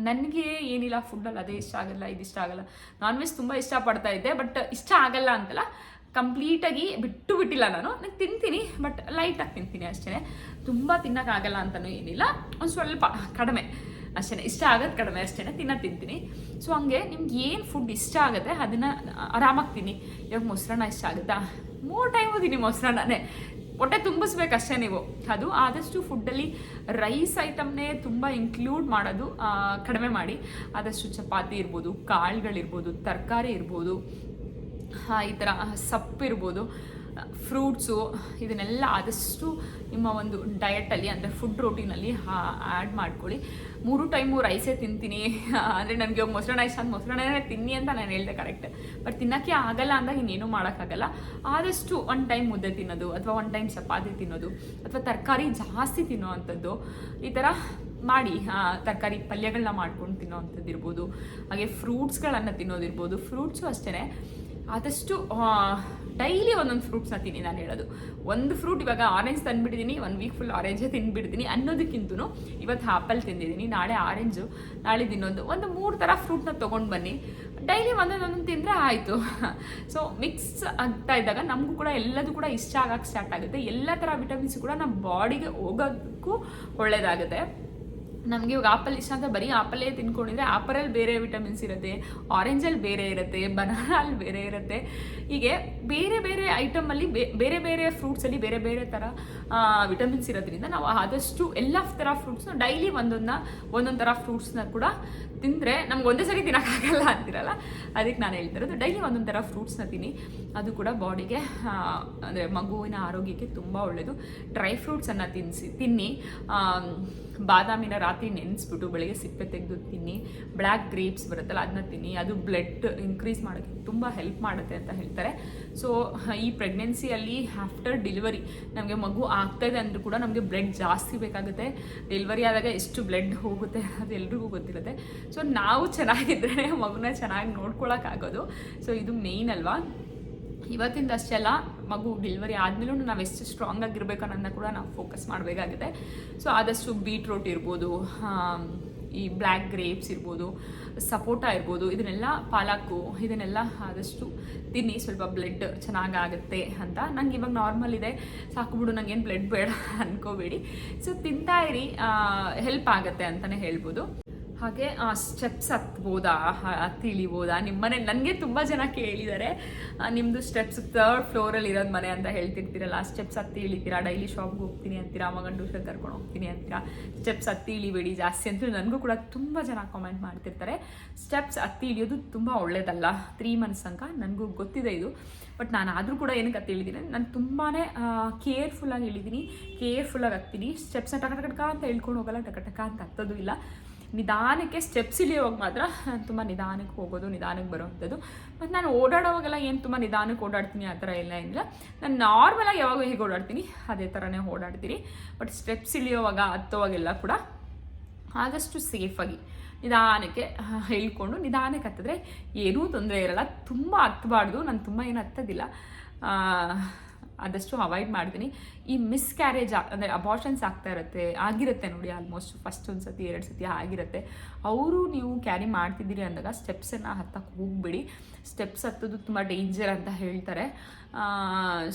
ನನಗೆ ಏನಿಲ್ಲ, ಫುಡ್ಡಲ್ಲಿ ಅದೇ ಇಷ್ಟ ಆಗಲ್ಲ, ಇದು ಇಷ್ಟ ಆಗಲ್ಲ. ನಾನ್ ವೆಜ್ ತುಂಬ ಇಷ್ಟಪಡ್ತಾ ಇದ್ದೆ ಬಟ್ ಇಷ್ಟ ಆಗಲ್ಲ ಅಂತಲ್ಲ ಕಂಪ್ಲೀಟಾಗಿ ಬಿಟ್ಟು ಬಿಟ್ಟಿಲ್ಲ ನಾನು. ನಾನು ತಿಂತೀನಿ ಬಟ್ ಲೈಟಾಗಿ ತಿಂತೀನಿ ಅಷ್ಟೇ ತುಂಬ ತಿನ್ನೋಕ್ಕಾಗಲ್ಲ ಅಂತಲೂ ಏನಿಲ್ಲ. ಒಂದು ಸ್ವಲ್ಪ ಕಡಿಮೆ. ಅಷ್ಟೇ ಇಷ್ಟ ಆಗೋದು ಕಡಿಮೆ ಅಷ್ಟೇ ತಿನ್ನ, ತಿಂತೀನಿ. ಸೊ ಹಂಗೆ ನಿಮ್ಗೆ ಏನು ಫುಡ್ ಇಷ್ಟ ಆಗುತ್ತೆ ಅದನ್ನು ಆರಾಮಾಗಿ ತಿನ್ನಿ. ಇವಾಗ ಮೊಸರನ್ನ ಇಷ್ಟ ಆಗುತ್ತಾ? ಮೂರು ಟೈಮು ತಿನ್ನಿ ಮೊಸರನ್ನೇ ಹೊಟ್ಟೆ ತುಂಬಿಸ್ಬೇಕಷ್ಟೇ ನೀವು. ಅದು ಆದಷ್ಟು ಫುಡ್ಡಲ್ಲಿ ರೈಸ್ ಐಟಮ್ನೇ ತುಂಬ ಇನ್ಕ್ಲೂಡ್ ಮಾಡೋದು ಕಡಿಮೆ ಮಾಡಿ. ಆದಷ್ಟು ಚಪಾತಿ ಇರ್ಬೋದು, ಕಾಳುಗಳಿರ್ಬೋದು, ತರಕಾರಿ ಇರ್ಬೋದು ಈ ಥರ ಸೊಪ್ಪಿರ್ಬೋದು ಫ್ರೂಟ್ಸು ಇದನ್ನೆಲ್ಲ ಆದಷ್ಟು ನಿಮ್ಮ ಒಂದು ಡಯಟಲ್ಲಿ ಅಂದರೆ ಫುಡ್ ರೋಟೀನಲ್ಲಿ ಆ್ಯಡ್ ಮಾಡ್ಕೊಳ್ಳಿ. ಮೂರು ಟೈಮು ರೈಸೇ ತಿಂತೀನಿ. ಅಂದರೆ ನನಗೆ ಮೊಸರನ್ನ ಇಷ್ಟ ಮೊಸರನ್ನೇ ತಿನ್ನಿ ಅಂತ ನಾನು ಹೇಳಿದೆ ಕರೆಕ್ಟ್ ಬಟ್ ತಿನ್ನೋಕ್ಕೆ ಆಗಲ್ಲ ಅಂದಾಗ ಇನ್ನೇನು ಮಾಡೋಕ್ಕಾಗಲ್ಲ. ಆದಷ್ಟು ಒನ್ ಟೈಮ್ ಮುದ್ದೆ ತಿನ್ನೋದು, ಅಥವಾ ಒನ್ ಟೈಮ್ ಚಪಾತಿ ತಿನ್ನೋದು, ಅಥವಾ ತರಕಾರಿ ಜಾಸ್ತಿ ತಿನ್ನೋ ಅಂಥದ್ದು ಈ ಥರ ಮಾಡಿ ತರಕಾರಿ ಪಲ್ಯಗಳನ್ನ ಮಾಡ್ಕೊಂಡು ತಿನ್ನೋವಂಥದ್ದು ಇರ್ಬೋದು. ಹಾಗೆ ಫ್ರೂಟ್ಸ್ಗಳನ್ನು ತಿನ್ನೋದಿರ್ಬೋದು ಫ್ರೂಟ್ಸು ಅಷ್ಟೇ ಆದಷ್ಟು ಡೈಲಿ ಒಂದೊಂದು ಫ್ರೂಟ್ಸ್ನ ತಿನ್ನಿ ನಾನು ಹೇಳೋದು. ಒಂದು ಫ್ರೂಟ್ ಇವಾಗ ಆರೆಂಜ್ ತಂದುಬಿಟ್ಟಿದ್ದೀನಿ ಒನ್ ವೀಕ್ ಫುಲ್ ಆರೆಂಜೇ ತಿಂದುಬಿಡ್ತೀನಿ ಅನ್ನೋದಕ್ಕಿಂತೂ ಇವತ್ತು ಆಪಲ್ ತಿಂದಿದ್ದೀನಿ ನಾಳೆ ಆರೆಂಜು ನಾಳೆ ಇನ್ನೊಂದು. ಒಂದು ಮೂರು ಥರ ಫ್ರೂಟ್ನ ತೊಗೊಂಡು ಬನ್ನಿ. ಡೈಲಿ ಒಂದೊಂದೊಂದು ತಿಂದರೆ ಆಯಿತು. ಸೊ ಮಿಕ್ಸ್ ಆಗ್ತಾ ಇದ್ದಾಗ ನಮಗೂ ಕೂಡ ಎಲ್ಲದೂ ಕೂಡ ಇಷ್ಟ ಆಗಕ್ಕೆ ಸ್ಟಾರ್ಟ್ ಆಗುತ್ತೆ. ಎಲ್ಲ ಥರ ವಿಟಮಿನ್ಸ್ ಕೂಡ ನಮ್ಮ ಬಾಡಿಗೆ ಹೋಗೋಕ್ಕೂ ಒಳ್ಳೆಯದಾಗುತ್ತೆ ನಮಗೆ ಇವಾಗ ಆಪಲ್ ಇಷ್ಟ ಅಂತ ಬರೀ ಆಪಲ್ಲೇ ತಿನ್ಕೊಂಡಿದ್ರೆ ಆಪಲಲ್ಲಿ ಬೇರೆ ವಿಟಮಿನ್ಸ್ ಇರುತ್ತೆ ಆರೆಂಜಲ್ಲಿ ಬೇರೆ ಇರುತ್ತೆ ಬನಾನಲ್ಲಿ ಬೇರೆ ಇರುತ್ತೆ. ಹೀಗೆ ಬೇರೆ ಬೇರೆ ಐಟಮಲ್ಲಿ ಬೇರೆ ಬೇರೆ ಫ್ರೂಟ್ಸಲ್ಲಿ ಬೇರೆ ಬೇರೆ ಥರ ವಿಟಮಿನ್ಸ್ ಇರೋದ್ರಿಂದ ನಾವು ಆದಷ್ಟು ಎಲ್ಲ ಥರ ಫ್ರೂಟ್ಸ್ನ ಡೈಲಿ ಒಂದೊಂದನ್ನ ಒಂದೊಂದು ಥರ ಫ್ರೂಟ್ಸ್ನ ಕೂಡ ತಿಂದರೆ ನಮ್ಗೆ ಒಂದೇ ಸರಿ ತಿನ್ನೋಕ್ಕಾಗಲ್ಲ ಅಂತಿರಲ್ಲ? ಅದಕ್ಕೆ ನಾನು ಹೇಳ್ತಿರೋದು ಡೈಲಿ ಒಂದೊಂದು ಥರ ಫ್ರೂಟ್ಸ್ನ ತಿನ್ನಿ. ಅದು ಕೂಡ ಬಾಡಿಗೆ ಅಂದರೆ ಮಗುವಿನ ಆರೋಗ್ಯಕ್ಕೆ ತುಂಬ ಒಳ್ಳೆಯದು ಡ್ರೈ ಫ್ರೂಟ್ಸನ್ನು ತಿನ್ನಿಸಿ ತಿನ್ನಿ. ಬಾದಾಮಿನ ರಾತ್ರಿ ನೆನೆಸ್ಬಿಟ್ಟು ಬೆಳಗ್ಗೆ ಸಿಪ್ಪೆ ತೆಗೆದು ತಿನ್ನಿ. ಬ್ಲ್ಯಾಕ್ ಗ್ರೇಪ್ಸ್ ಬರುತ್ತಲ್ಲ ಅದನ್ನ ತಿನ್ನಿ. ಅದು ಬ್ಲಡ್ ಇನ್ಕ್ರೀಸ್ ಮಾಡೋಕ್ಕೆ ತುಂಬ ಹೆಲ್ಪ್ ಮಾಡುತ್ತೆ ಅಂತ ಹೇಳ್ತಾರೆ. ಸೊ ಈ ಪ್ರೆಗ್ನೆನ್ಸಿಯಲ್ಲಿ ಆಫ್ಟರ್ ಡೆಲಿವರಿ ನಮಗೆ ಮಗು ಆಗ್ತಾಯಿದೆ ಅಂದರೂ ಕೂಡ ನಮಗೆ ಬ್ಲಡ್ ಜಾಸ್ತಿ ಬೇಕಾಗುತ್ತೆ. ಡೆಲಿವರಿ ಆದಾಗ ಎಷ್ಟು ಬ್ಲಡ್ ಹೋಗುತ್ತೆ ಅದು ಎಲ್ರಿಗೂ ಗೊತ್ತಿರುತ್ತೆ. ಸೊ ನಾವು ಚೆನ್ನಾಗಿದ್ರೆ ಮಗುನ ಚೆನ್ನಾಗಿ ನೋಡ್ಕೊಳಕ್ಕಾಗೋದು ಸೊ ಇದು ಮೇಯ್ನ್ ಅಲ್ವಾ? ಇವತ್ತಿಂದ ಅಷ್ಟೆಲ್ಲ ಮಗು ಡೆಲಿವರಿ ಆದಮೇಲೂ ನಾವು ಎಷ್ಟು ಸ್ಟ್ರಾಂಗ್ ಆಗಿರ್ಬೇಕು ಅನ್ನೋದನ್ನ ಕೂಡ ನಾವು ಫೋಕಸ್ ಮಾಡಬೇಕಾಗುತ್ತೆ. ಸೊ ಆದಷ್ಟು ಬೀಟ್ರೂಟ್ ಇರ್ಬೋದು ಈ ಬ್ಲ್ಯಾಕ್ ಗ್ರೇಪ್ಸ್ ಇರ್ಬೋದು, ಸಪೋಟ ಇರ್ಬೋದು, ಇದನ್ನೆಲ್ಲ ಪಾಲಾಕು ಇದನ್ನೆಲ್ಲ ಆದಷ್ಟು ತಿನ್ನಿ, ಸ್ವಲ್ಪ ಬ್ಲಡ್ ಚೆನ್ನಾಗಾಗುತ್ತೆ ಅಂತ. ನಂಗೆ ಇವಾಗ ನಾರ್ಮಲ್ ಇದೆ. ಸಾಕು ಬಿಡು, ನಂಗೇನು ಬ್ಲಡ್ ಬೇಡ ಅನ್ಕೋಬೇಡಿ. ಸೊ ತಿಂತಾ ಇರಿ ಹೆಲ್ಪ್ ಆಗುತ್ತೆ ಅಂತಲೇ ಹೇಳ್ಬೋದು. ಹಾಗೆ, ಆ ಸ್ಟೆಪ್ಸ್ ಹತ್ಬೋದಾ ಹತ್ತಿ ಇಳಿಬೋದಾ ನಿಮ್ಮ ಮನೆ, ನನಗೆ ತುಂಬ ಜನ ಕೇಳಿದ್ದಾರೆ ನಿಮ್ಮದು ಸ್ಟೆಪ್ಸ್ ತರ್ಡ್ ಫ್ಲೋರಲ್ಲಿ ಇರೋದು ಮನೆ ಅಂತ ಹೇಳ್ತಿರ್ತೀರಲ್ಲ ಸ್ಟೆಪ್ಸ್ ಹತ್ತಿ ಇಳಿತೀರಾ ಡೈಲಿ ಶಾಪ್ಗೆ ಹೋಗ್ತೀನಿ ಅಂತೀರಾ ಮಗನ ಟ್ಯೂಷನ್ ಕರ್ಕೊಂಡು ಹೋಗ್ತೀನಿ ಅಂತೀರಾ ಸ್ಟೆಪ್ಸ್ ಹತ್ತಿ ಇಳಿಬೇಡಿ ಜಾಸ್ತಿ ಅಂತೂ ನನಗೂ ಕೂಡ ತುಂಬ ಜನ ಕಾಮೆಂಟ್ ಮಾಡ್ತಿರ್ತಾರೆ. ಸ್ಟೆಪ್ಸ್ ಹತ್ತಿ ಇಳಿಯೋದು ತುಂಬ ಒಳ್ಳೆಯದಲ್ಲ ತ್ರೀ ಮಂತ್ಸ್ ಅಂಕ ನನಗೂ ಗೊತ್ತಿದೆ ಇದು. ಬಟ್ ನಾನು ಆದರೂ ಕೂಡ ಏನಕ್ಕೆ ಹತ್ತಿ ಇಳಿದೀನಿ ನಾನು ತುಂಬಾ ಕೇರ್ಫುಲ್ಲಾಗಿ ಇಳಿದೀನಿ ಕೇರ್ಫುಲ್ಲಾಗಿ ಹತ್ತೀನಿ ಸ್ಟೆಪ್ಸ್ನ ಟಕ ಟಕ ಅಂತ ಹೇಳ್ಕೊಂಡು ಹೋಗಲ್ಲ ಟಕ ಟಕ ಅಂತ ಹತ್ತೋದು ಇಲ್ಲ. ನಿಧಾನಕ್ಕೆ ಸ್ಟೆಪ್ಸ್ ಇಳಿಯೋವಾಗ ಮಾತ್ರ ತುಂಬ ನಿಧಾನಕ್ಕೆ ಹೋಗೋದು, ನಿಧಾನಕ್ಕೆ ಬರೋವಂಥದ್ದು. ಮತ್ತು ನಾನು ಓಡಾಡೋವಾಗೆಲ್ಲ ಏನು ತುಂಬ ನಿಧಾನಕ್ಕೆ ಓಡಾಡ್ತೀನಿ ಆ ಥರ ಎಲ್ಲ ಏನಿಲ್ಲ. ನಾನು ನಾರ್ಮಲಾಗಿ ಯಾವಾಗ ಹೇಗೆ ಓಡಾಡ್ತೀನಿ. ಅದೇ ಥರನೇ ಓಡಾಡ್ತೀನಿ ಬಟ್ ಸ್ಟೆಪ್ಸ್ ಇಳಿಯೋವಾಗ, ಹತ್ತೋವಾಗೆಲ್ಲ ಕೂಡ ಆದಷ್ಟು ಸೇಫಾಗಿ ನಿಧಾನಕ್ಕೆ ಹೇಳ್ಕೊಂಡು ನಿಧಾನಕ್ಕೆ ಹತ್ತಿದ್ರೆ ಏನೂ ತೊಂದರೆ ಇರಲ್ಲ. ತುಂಬ ಹತ್ತಬಾರ್ದು ನಾನು ತುಂಬ ಏನು ಹತ್ತೋದಿಲ್ಲ. ಆದಷ್ಟು ಅವಾಯ್ಡ್ ಮಾಡ್ತೀನಿ. ಈ ಮಿಸ್ಕ್ಯಾರೇಜ್ ಅಂದರೆ ಅಬಾರ್ಷನ್ಸ್ ಆಗ್ತಾ ಇರುತ್ತೆ, ಆಗಿರುತ್ತೆ ನೋಡಿ ಆಲ್ಮೋಸ್ಟ್ ಫಸ್ಟ್ ಒಂದು ಸತಿ ಎರಡು ಸತಿ ಆಗಿರುತ್ತೆ. ಅವರು ನೀವು ಕ್ಯಾರಿ ಮಾಡ್ತಿದ್ದೀರಿ ಅಂದಾಗ ಸ್ಟೆಪ್ಸನ್ನು ಹತ್ತಕ್ಕೆ ಹೋಗ್ಬಿಡಿ. ಸ್ಟೆಪ್ಸ್ ಹತ್ತೋದು ತುಂಬ ಡೇಂಜರ್ ಅಂತ ಹೇಳ್ತಾರೆ.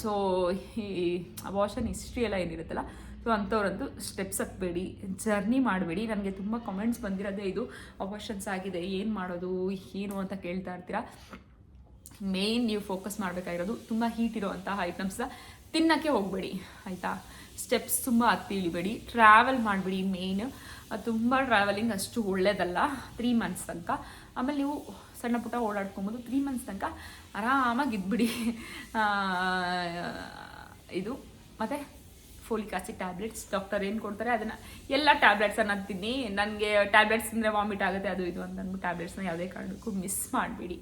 ಸೊ ಈ ಅಬಾರ್ಷನ್ ಹಿಸ್ಟ್ರಿ ಎಲ್ಲ ಏನಿರುತ್ತಲ್ಲ ಸೊ ಅಂಥವ್ರಂತೂ ಸ್ಟೆಪ್ಸ್ ಹತ್ತಬೇಡಿ ಜರ್ನಿ ಮಾಡಬೇಡಿ. ನನಗೆ ತುಂಬ ಕಮೆಂಟ್ಸ್ ಬಂದಿರೋದೇ ಇದು. ಅಬಾರ್ಷನ್ಸ್ ಆಗಿದೆ, ಏನು ಮಾಡೋದು, ಏನು ಅಂತ ಕೇಳ್ತಾ ಇರ್ತೀರಾ? ಮೇಯ್ನ್ ನೀವು ಫೋಕಸ್ ಮಾಡಬೇಕಾಗಿರೋದು ತುಂಬ ಹೀಟ್ ಇರೋವಂತಹ ಐಟಮ್ಸ್ನ ತಿನ್ನೋಕ್ಕೆ ಹೋಗಬೇಡಿ, ಆಯಿತಾ? ಸ್ಟೆಪ್ಸ್ ತುಂಬ ಹತ್ತಿ ಇಳಿಬೇಡಿ. ಟ್ರಾವೆಲ್ ಮಾಡಿಬಿಡಿ ಮೇಯ್ನ್ ತುಂಬ ಟ್ರಾವೆಲಿಂಗ್ ಅಷ್ಟು ಒಳ್ಳೇದಲ್ಲ ತ್ರೀ ಮಂತ್ಸ್ ತನಕ. ಆಮೇಲೆ ನೀವು ಸಣ್ಣ ಪುಟ್ಟ ಓಡಾಡ್ಕೊಬೋದು ತ್ರೀ ಮಂತ್ಸ್ ತನಕ ಆರಾಮಾಗಿ ಇದ್ಬಿಡಿ. ಇದು. ಮತ್ತು ಫೋಲಿಕ್ ಆಸಿಡ್ ಟ್ಯಾಬ್ಲೆಟ್ಸ್ ಡಾಕ್ಟರ್ ಏನು ಕೊಡ್ತಾರೆ, ಅದನ್ನು ಎಲ್ಲ ಟ್ಯಾಬ್ಲೆಟ್ಸನ್ನು ತಿನ್ನಿ. ನನಗೆ ಟ್ಯಾಬ್ಲೆಟ್ಸ್ ಅಂದರೆ ವಾಮಿಟ್ ಆಗುತ್ತೆ, ಅದು ಇದು ಅಂತ ಅಂದ್ಬಿಟ್ಟು ಟ್ಯಾಬ್ಲೆಟ್ಸ್ನ ಯಾವುದೇ ಕಾರಣಕ್ಕೂ ಮಿಸ್ ಮಾಡಬೇಡಿ.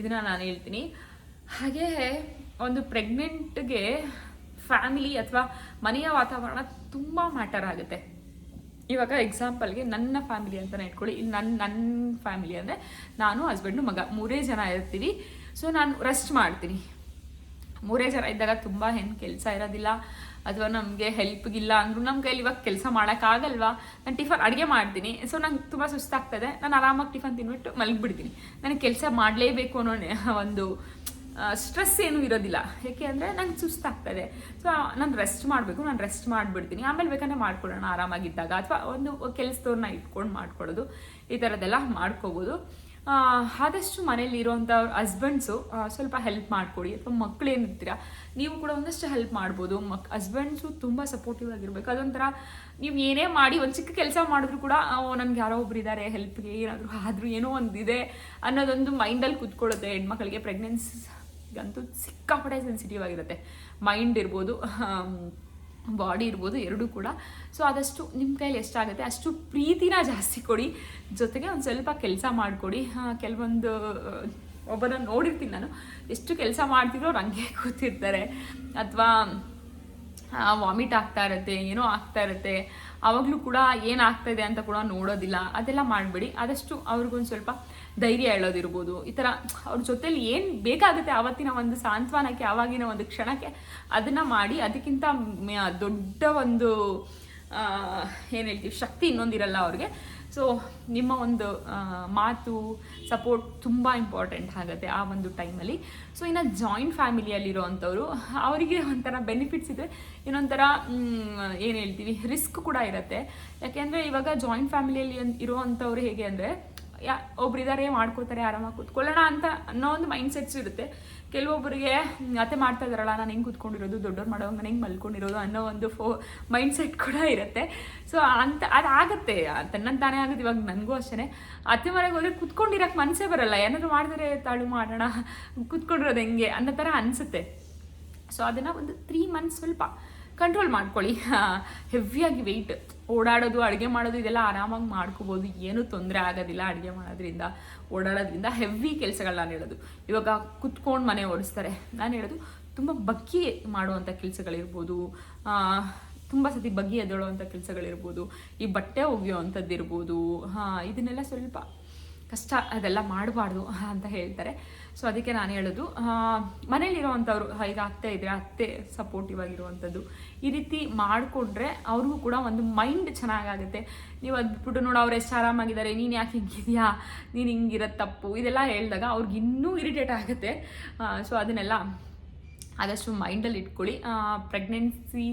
ಇದನ್ನು ನಾನು ಹೇಳ್ತೀನಿ. ಹಾಗೆ ಒಂದು ಪ್ರೆಗ್ನೆಂಟ್ಗೆ ಫ್ಯಾಮಿಲಿ ಅಥವಾ ಮನೆಯ ವಾತಾವರಣ ತುಂಬ ಮ್ಯಾಟರ್ ಆಗುತ್ತೆ. ಇವಾಗ ಎಕ್ಸಾಂಪಲ್ಗೆ ನನ್ನ ಫ್ಯಾಮಿಲಿ ಅಂತಲೇ ಇಟ್ಕೊಳ್ಳಿ. ಇಲ್ಲಿ ನನ್ನ ನನ್ನ ಫ್ಯಾಮಿಲಿ ಅಂದರೆ ನಾನು ಹಸ್ಬೆಂಡು ಮಗ. ಮೂರೇ ಜನ ಇರ್ತೀವಿ. ಸೊ ನಾನು ರೆಸ್ಟ್ ಮಾಡ್ತೀನಿ. ಮೂರೇ ಜನ ಇದ್ದಾಗ ತುಂಬ ಏನು ಕೆಲಸ ಇರೋದಿಲ್ಲ. ಅಥವಾ ನಮಗೆ ಹೆಲ್ಪ್ಗಿಲ್ಲ ಅಂದರೂ ನಮ್ಮ ಕೈಲಿ ಇವಾಗ ಕೆಲಸ ಮಾಡೋಕ್ಕಾಗಲ್ವಾ? ನಾನು ಟಿಫನ್ ಅಡುಗೆ ಮಾಡ್ತೀನಿ. ಸೊ ನಂಗೆ ತುಂಬ ಸುಸ್ತಾಗ್ತದೆ. ನಾನು ಆರಾಮಾಗಿ ಟಿಫನ್ ತಿನ್ಬಿಟ್ಟು ಮಲಗಿಬಿಡ್ತೀನಿ. ನನಗೆ ಕೆಲಸ ಮಾಡಲೇಬೇಕು ಅನ್ನೋ ಒಂದು ಸ್ಟ್ರೆಸ್ ಏನೂ ಇರೋದಿಲ್ಲ. ಯಾಕೆ ಅಂದರೆ ನಂಗೆ ಸುಸ್ತಾಗ್ತದೆ. ಸೊ ನಾನು ರೆಸ್ಟ್ ಮಾಡಬೇಕು. ನಾನು ರೆಸ್ಟ್ ಮಾಡಿಬಿಡ್ತೀನಿ. ಆಮೇಲೆ ಬೇಕಂದ್ರೆ ಮಾಡ್ಕೊಳ್ಳೋಣ. ಆರಾಮಾಗಿದ್ದಾಗ. ಅಥವಾ ಒಂದು ಕೆಲಸದವ್ರನ್ನ ಇಟ್ಕೊಂಡು ಮಾಡ್ಕೊಳ್ಳೋದು. ಈ ಥರದ್ದೆಲ್ಲ ಮಾಡ್ಕೋಬೋದು. ಆದಷ್ಟು ಮನೇಲಿ ಇರೋವಂಥ ಹಸ್ಬೆಂಡ್ಸು ಸ್ವಲ್ಪ ಹೆಲ್ಪ್ ಮಾಡಿಕೊಡಿ. ಅಥವಾ ಮಕ್ಳು ಏನಿರ್ತೀರ, ನೀವು ಕೂಡ ಒಂದಷ್ಟು ಹೆಲ್ಪ್ ಮಾಡ್ಬೋದು. ಮಕ್ ಹಸ್ಬೆಂಡ್ಸು ತುಂಬ ಸಪೋರ್ಟಿವ್ ಆಗಿರ್ಬೇಕು. ಅದೊಂಥರ ನೀವು ಏನೇ ಮಾಡಿ, ಒಂದು ಚಿಕ್ಕ ಕೆಲಸ ಮಾಡಿದ್ರು ಕೂಡ ನಮ್ಗೆ ಯಾರೋ ಒಬ್ರು ಇದ್ದಾರೆ ಹೆಲ್ಪ್ಗೆ ಏನಾದರೂ ಆದರೂ ಏನೋ ಒಂದು ಇದೆ ಅನ್ನೋದೊಂದು ಮೈಂಡಲ್ಲಿ ಕೂತ್ಕೊಳ್ಳುತ್ತೆ. ಹೆಣ್ಮಕ್ಳಿಗೆ ಪ್ರೆಗ್ನೆನ್ಸಿಗಂತೂ ಸಿಕ್ಕಾಪಟ್ಟೆ ಸೆನ್ಸಿಟಿವ್ ಆಗಿರುತ್ತೆ. ಮೈಂಡ್ ಇರ್ಬೋದು ಬಾಡಿ ಇರ್ಬೋದು ಎರಡೂ ಕೂಡ. ಸೊ ಆದಷ್ಟು ನಿಮ್ಮ ಕೈಯಲ್ಲಿ ಎಷ್ಟಾಗುತ್ತೆ ಅಷ್ಟು ಪ್ರೀತಿನ ಜಾಸ್ತಿ ಕೊಡಿ. ಜೊತೆಗೆ ಒಂದು ಸ್ವಲ್ಪ ಕೆಲಸ ಮಾಡಿಕೊಡಿ. ಕೆಲವೊಂದು ಒಬ್ಬರನ್ನ ನೋಡಿರ್ತೀನಿ ನಾನು. ಎಷ್ಟು ಕೆಲಸ ಮಾಡ್ತಿರೋ ಅವ್ರು ಹಂಗೆ ಕೂತಿರ್ತಾರೆ. ಅಥವಾ ವಾಮಿಟ್ ಆಗ್ತಾ ಇರುತ್ತೆ, ಏನೋ ಆಗ್ತಾ ಇರುತ್ತೆ. ಆವಾಗಲೂ ಕೂಡ ಏನಾಗ್ತಾ ಇದೆ ಅಂತ ಕೂಡ ನೋಡೋದಿಲ್ಲ. ಅದೆಲ್ಲ ಮಾಡಬೇಡಿ. ಆದಷ್ಟು ಅವ್ರಿಗೊಂದು ಸ್ವಲ್ಪ ಧೈರ್ಯ ಹೇಳೋದಿರ್ಬೋದು ಈ ಥರ ಅವ್ರ ಜೊತೇಲಿ ಏನು ಬೇಕಾಗುತ್ತೆ ಆವತ್ತಿನ ಒಂದು ಸಾಂತ್ವನಕ್ಕೆ, ಆವಾಗಿನ ಒಂದು ಕ್ಷಣಕ್ಕೆ ಅದನ್ನು ಮಾಡಿ ಅದಕ್ಕಿಂತ ದೊಡ್ಡ ಒಂದು ಏನು ಹೇಳ್ತೀವಿ, ಶಕ್ತಿ ಇನ್ನೊಂದಿರಲ್ಲ ಅವ್ರಿಗೆ. ಸೊ ನಿಮ್ಮ ಒಂದು ಮಾತು ಸಪೋರ್ಟ್ ತುಂಬ ಇಂಪಾರ್ಟೆಂಟ್ ಆಗುತ್ತೆ ಆ ಒಂದು ಟೈಮಲ್ಲಿ ಸೊ ಇನ್ನು ಜಾಯಿಂಟ್ ಫ್ಯಾಮಿಲಿಯಲ್ಲಿರೋವಂಥವ್ರು ಅವರಿಗೆ ಒಂಥರ ಬೆನಿಫಿಟ್ಸ್ ಇದೆ ಇನ್ನೊಂಥರ ಏನು ಹೇಳ್ತೀವಿ ರಿಸ್ಕ್ ಕೂಡ ಇರುತ್ತೆ. ಯಾಕೆಂದರೆ ಇವಾಗ ಜಾಯಿಂಟ್ ಫ್ಯಾಮಿಲಿಯಲ್ಲಿ ಇರೋವಂಥವ್ರು ಹೇಗೆ ಅಂದರೆ, ಯಾ ಒಬ್ರಿದ್ದಾರೆ ಮಾಡ್ಕೋತಾರೆ, ಆರಾಮಾಗಿ ಕೂತ್ಕೊಳ್ಳೋಣ ಅಂತ ಅನ್ನೋ ಒಂದು ಮೈಂಡ್ ಸೆಟ್ಸ್ ಇರುತ್ತೆ. ಕೆಲವೊಬ್ಬರಿಗೆ ಅತ್ತೆ ಮಾಡ್ತಾ ಇದಾರಲ್ಲ ನಾನು ಹೆಂಗೆ ಕೂತ್ಕೊಂಡಿರೋದು, ದೊಡ್ಡವ್ರು ಮಾಡೋವಾಗ ನಾನು ಹೆಂಗೆ ಮಲ್ಕೊಂಡಿರೋದು ಅನ್ನೋ ಒಂದು ಫೋ ಮೈಂಡ್ ಸೆಟ್ ಕೂಡ ಇರುತ್ತೆ. ಸೊ ಅಂತ ಅದು ಆಗುತ್ತೆ ತನ್ನಂತಾನೇ ಆಗುತ್ತೆ ಇವಾಗ ನನಗೂ ಅಷ್ಟೇ ಅತ್ತೆ ಮನೆಗೆ ಹೋದ್ರೆ ಕುತ್ಕೊಂಡಿರೋಕೆ ಮನಸ್ಸೇ ಬರಲ್ಲ ಏನಾದರೂ ಮಾಡಿದ್ರೆ ತಾಳು ಮಾಡೋಣ, ಕುತ್ಕೊಂಡಿರೋದು ಹೆಂಗೆ ಅನ್ನೋ ಥರ ಅನಿಸುತ್ತೆ. ಸೊ ಅದನ್ನು ಒಂದು ತ್ರೀ ಮಂತ್ಸ್ ಸ್ವಲ್ಪ ಕಂಟ್ರೋಲ್ ಮಾಡ್ಕೊಳ್ಳಿ. ಹೆವಿಯಾಗಿ ವೆಯ್ಟ್ ಓಡಾಡೋದು, ಅಡುಗೆ ಮಾಡೋದು ಇದೆಲ್ಲ ಆರಾಮಾಗಿ ಮಾಡ್ಕೋಬೋದು. ಏನೂ ತೊಂದರೆ ಆಗೋದಿಲ್ಲ ಅಡುಗೆ ಮಾಡೋದ್ರಿಂದ, ಓಡಾಡೋದ್ರಿಂದ. ಹೆವಿ ಕೆಲಸಗಳು ನಾನು ಹೇಳೋದು. ಇವಾಗ ಕುತ್ಕೊಂಡು ಮನೆ ಓಡಿಸ್ತಾರೆ. ನಾನು ಹೇಳೋದು, ತುಂಬ ಬಗ್ಗಿ ಮಾಡುವಂಥ ಕೆಲಸಗಳಿರ್ಬೋದು. ತುಂಬ ಸತಿ ಬಗ್ಗಿ ಎದ್ದೇಳುವಂಥ ಕೆಲಸಗಳಿರ್ಬೋದು. ಈ ಬಟ್ಟೆ ಒಗೆಯೋ ಅಂಥದ್ದು ಇರ್ಬೋದು ಹಾಂ, ಇದನ್ನೆಲ್ಲ ಸ್ವಲ್ಪ ಕಷ್ಟ, ಅದೆಲ್ಲ ಮಾಡಬಾರ್ದು ಅಂತ ಹೇಳ್ತಾರೆ. ಸೊ ಅದಕ್ಕೆ ನಾನು ಹೇಳೋದು ಮನೇಲಿರುವಂಥವ್ರು ಈಗ ಅತ್ತೆ ಇದ್ರೆ ಅತ್ತೆ ಸಪೋರ್ಟಿವ್ ಆಗಿರುವಂಥದ್ದು, ಈ ರೀತಿ ಮಾಡಿಕೊಂಡ್ರೆ ಅವ್ರಿಗೂ ಕೂಡ ಒಂದು ಮೈಂಡ್ ಚೆನ್ನಾಗಾಗುತ್ತೆ. ನೀವು ಅದು ಬಿಟ್ಬಿಟ್ಟು ನೋಡು, ಅವ್ರು ಎಷ್ಟು ಆರಾಮಾಗಿದ್ದಾರೆ, ನೀನು ಯಾಕೆ ಹಿಂಗಿದೆಯಾ, ನೀನು ಹಿಂಗಿರೋದು ತಪ್ಪು, ಇದೆಲ್ಲ ಹೇಳಿದಾಗ ಅವ್ರಿಗೆ ಇನ್ನೂ ಇರಿಟೇಟ್ ಆಗುತ್ತೆ. ಸೊ ಅದನ್ನೆಲ್ಲ ಆದಷ್ಟು ಮೈಂಡಲ್ಲಿ ಇಟ್ಕೊಳ್ಳಿ. ಪ್ರೆಗ್ನೆನ್ಸಿ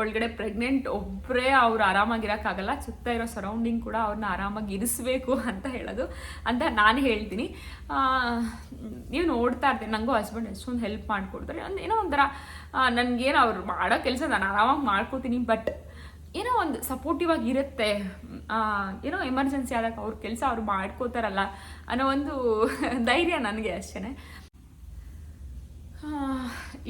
ಒಳಗಡೆ ಪ್ರೆಗ್ನೆಂಟ್ ಒಬ್ಬರೇ ಅವ್ರು ಆರಾಮಾಗಿರೋಕ್ಕಾಗಲ್ಲ. ಸುತ್ತ ಇರೋ ಸರೌಂಡಿಂಗ್ ಕೂಡ ಅವ್ರನ್ನ ಆರಾಮಾಗಿ ಇರಿಸ್ಬೇಕು ಅಂತ ಹೇಳೋದು. ಅಂತ ನಾನು ಹೇಳ್ತೀನಿ. ನೀವು ನೋಡ್ತಾ ಇರ್ತೀನಿ. ನನಗೂ ಹಸ್ಬೆಂಡ್ ಎಷ್ಟೊಂದು ಹೆಲ್ಪ್ ಮಾಡಿಕೊಡ್ತಾರೆ. ಒಂದು ಏನೋ ಒಂಥರ ನನಗೇನು ಅವ್ರು ಮಾಡೋ ಕೆಲಸ ನಾನು ಆರಾಮಾಗಿ ಮಾಡ್ಕೋತೀನಿ. ಬಟ್ ಏನೋ ಒಂದು ಸಪೋರ್ಟಿವ್ ಆಗಿ ಇರುತ್ತೆ. ಏನೋ ಎಮರ್ಜೆನ್ಸಿ ಆದಾಗ ಅವ್ರ ಕೆಲಸ ಅವ್ರು ಮಾಡ್ಕೋತಾರಲ್ಲ ಅನ್ನೋ ಒಂದು ಧೈರ್ಯ ನನಗೆ ಅಷ್ಟೇ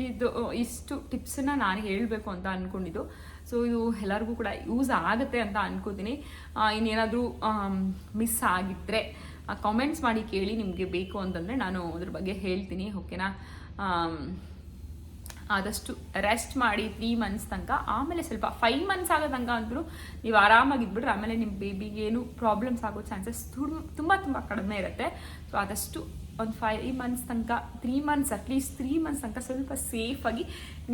ಇದು ಇಷ್ಟು ಟಿಪ್ಸನ್ನ ನಾನು ಹೇಳಬೇಕು ಅಂತ ಅಂದ್ಕೊಂಡಿದ್ದು ಸೊ ಇದು ಎಲ್ಲರಿಗೂ ಕೂಡ ಯೂಸ್ ಆಗುತ್ತೆ ಅಂತ ಅಂದ್ಕೋತೀನಿ ಇನ್ನೇನಾದರೂ ಮಿಸ್ ಆಗಿದ್ದರೆ ಕಾಮೆಂಟ್ಸ್ ಮಾಡಿ ಕೇಳಿ ನಿಮಗೆ ಬೇಕು ಅಂತಂದರೆ ನಾನು ಅದ್ರ ಬಗ್ಗೆ ಹೇಳ್ತೀನಿ, ಓಕೆನಾ? ಆದಷ್ಟು ರೆಸ್ಟ್ ಮಾಡಿ ತ್ರೀ ಮಂತ್ಸ್ ತನಕ. ಆಮೇಲೆ ಸ್ವಲ್ಪ ಫೈವ್ ಮಂತ್ಸ್ ಆಗೋ ತನಕ ಅಂದರೂ ನೀವು ಆರಾಮಾಗಿದ್ಬಿಟ್ರೆ, ಆಮೇಲೆ ನಿಮ್ಮ ಬೇಬಿಗೆ ಏನು ಪ್ರಾಬ್ಲಮ್ಸ್ ಆಗೋ ಚಾನ್ಸಸ್ ತುಂಬ ತುಂಬ ಕಡಿಮೆ ಇರುತ್ತೆ. ಸೊ ಆದಷ್ಟು ಒಂದು ಫೈವ್ ಮಂತ್ಸ್ ತನಕ three months at least three months ತನಕ ಸ್ವಲ್ಪ ಸೇಫಾಗಿ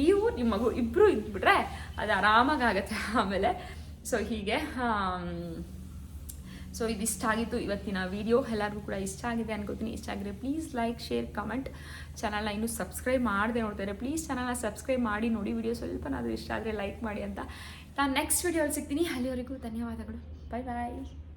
ನೀವು, ನಿಮ್ಮ ಮಗು ಇಬ್ಬರು ಇದ್ಬಿಟ್ರೆ ಅದು ಆರಾಮಾಗಿ ಆಗುತ್ತೆ ಆಮೇಲೆ ಸೊ ಹೀಗೆ ಸೊ ಇದಿಷ್ಟ ಆಗಿತ್ತು ಇವತ್ತಿನ ವಿಡಿಯೋ ಎಲ್ಲರಿಗೂ ಕೂಡ ಇಷ್ಟ ಆಗಿದೆ ಅನ್ಕೋತೀನಿ. ಇಷ್ಟ ಆಗಿದೆ ಪ್ಲೀಸ್ ಲೈಕ್ ಶೇರ್ ಕಮೆಂಟ್ ಚಾನಲ್ನ ಇನ್ನೂ ಸಬ್ಸ್ಕ್ರೈಬ್ ಮಾಡದೆ ನೋಡ್ತಾರೆ ಪ್ಲೀಸ್ ಚಾನಲ್ನ ಸಬ್ಸ್ಕ್ರೈಬ್ ಮಾಡಿ ನೋಡಿ ವಿಡಿಯೋ ಸ್ವಲ್ಪನಾದರೂ ಇಷ್ಟ ಆದರೆ ಲೈಕ್ ಮಾಡಿ ಅಂತ. ನಾನು ನೆಕ್ಸ್ಟ್ ವಿಡಿಯೋಲ್ಲಿ ಸಿಗ್ತೀನಿ. ಅಲ್ಲಿವರೆಗೂ ಧನ್ಯವಾದಗಳು. ಬಾಯ್ ಬಾಯ್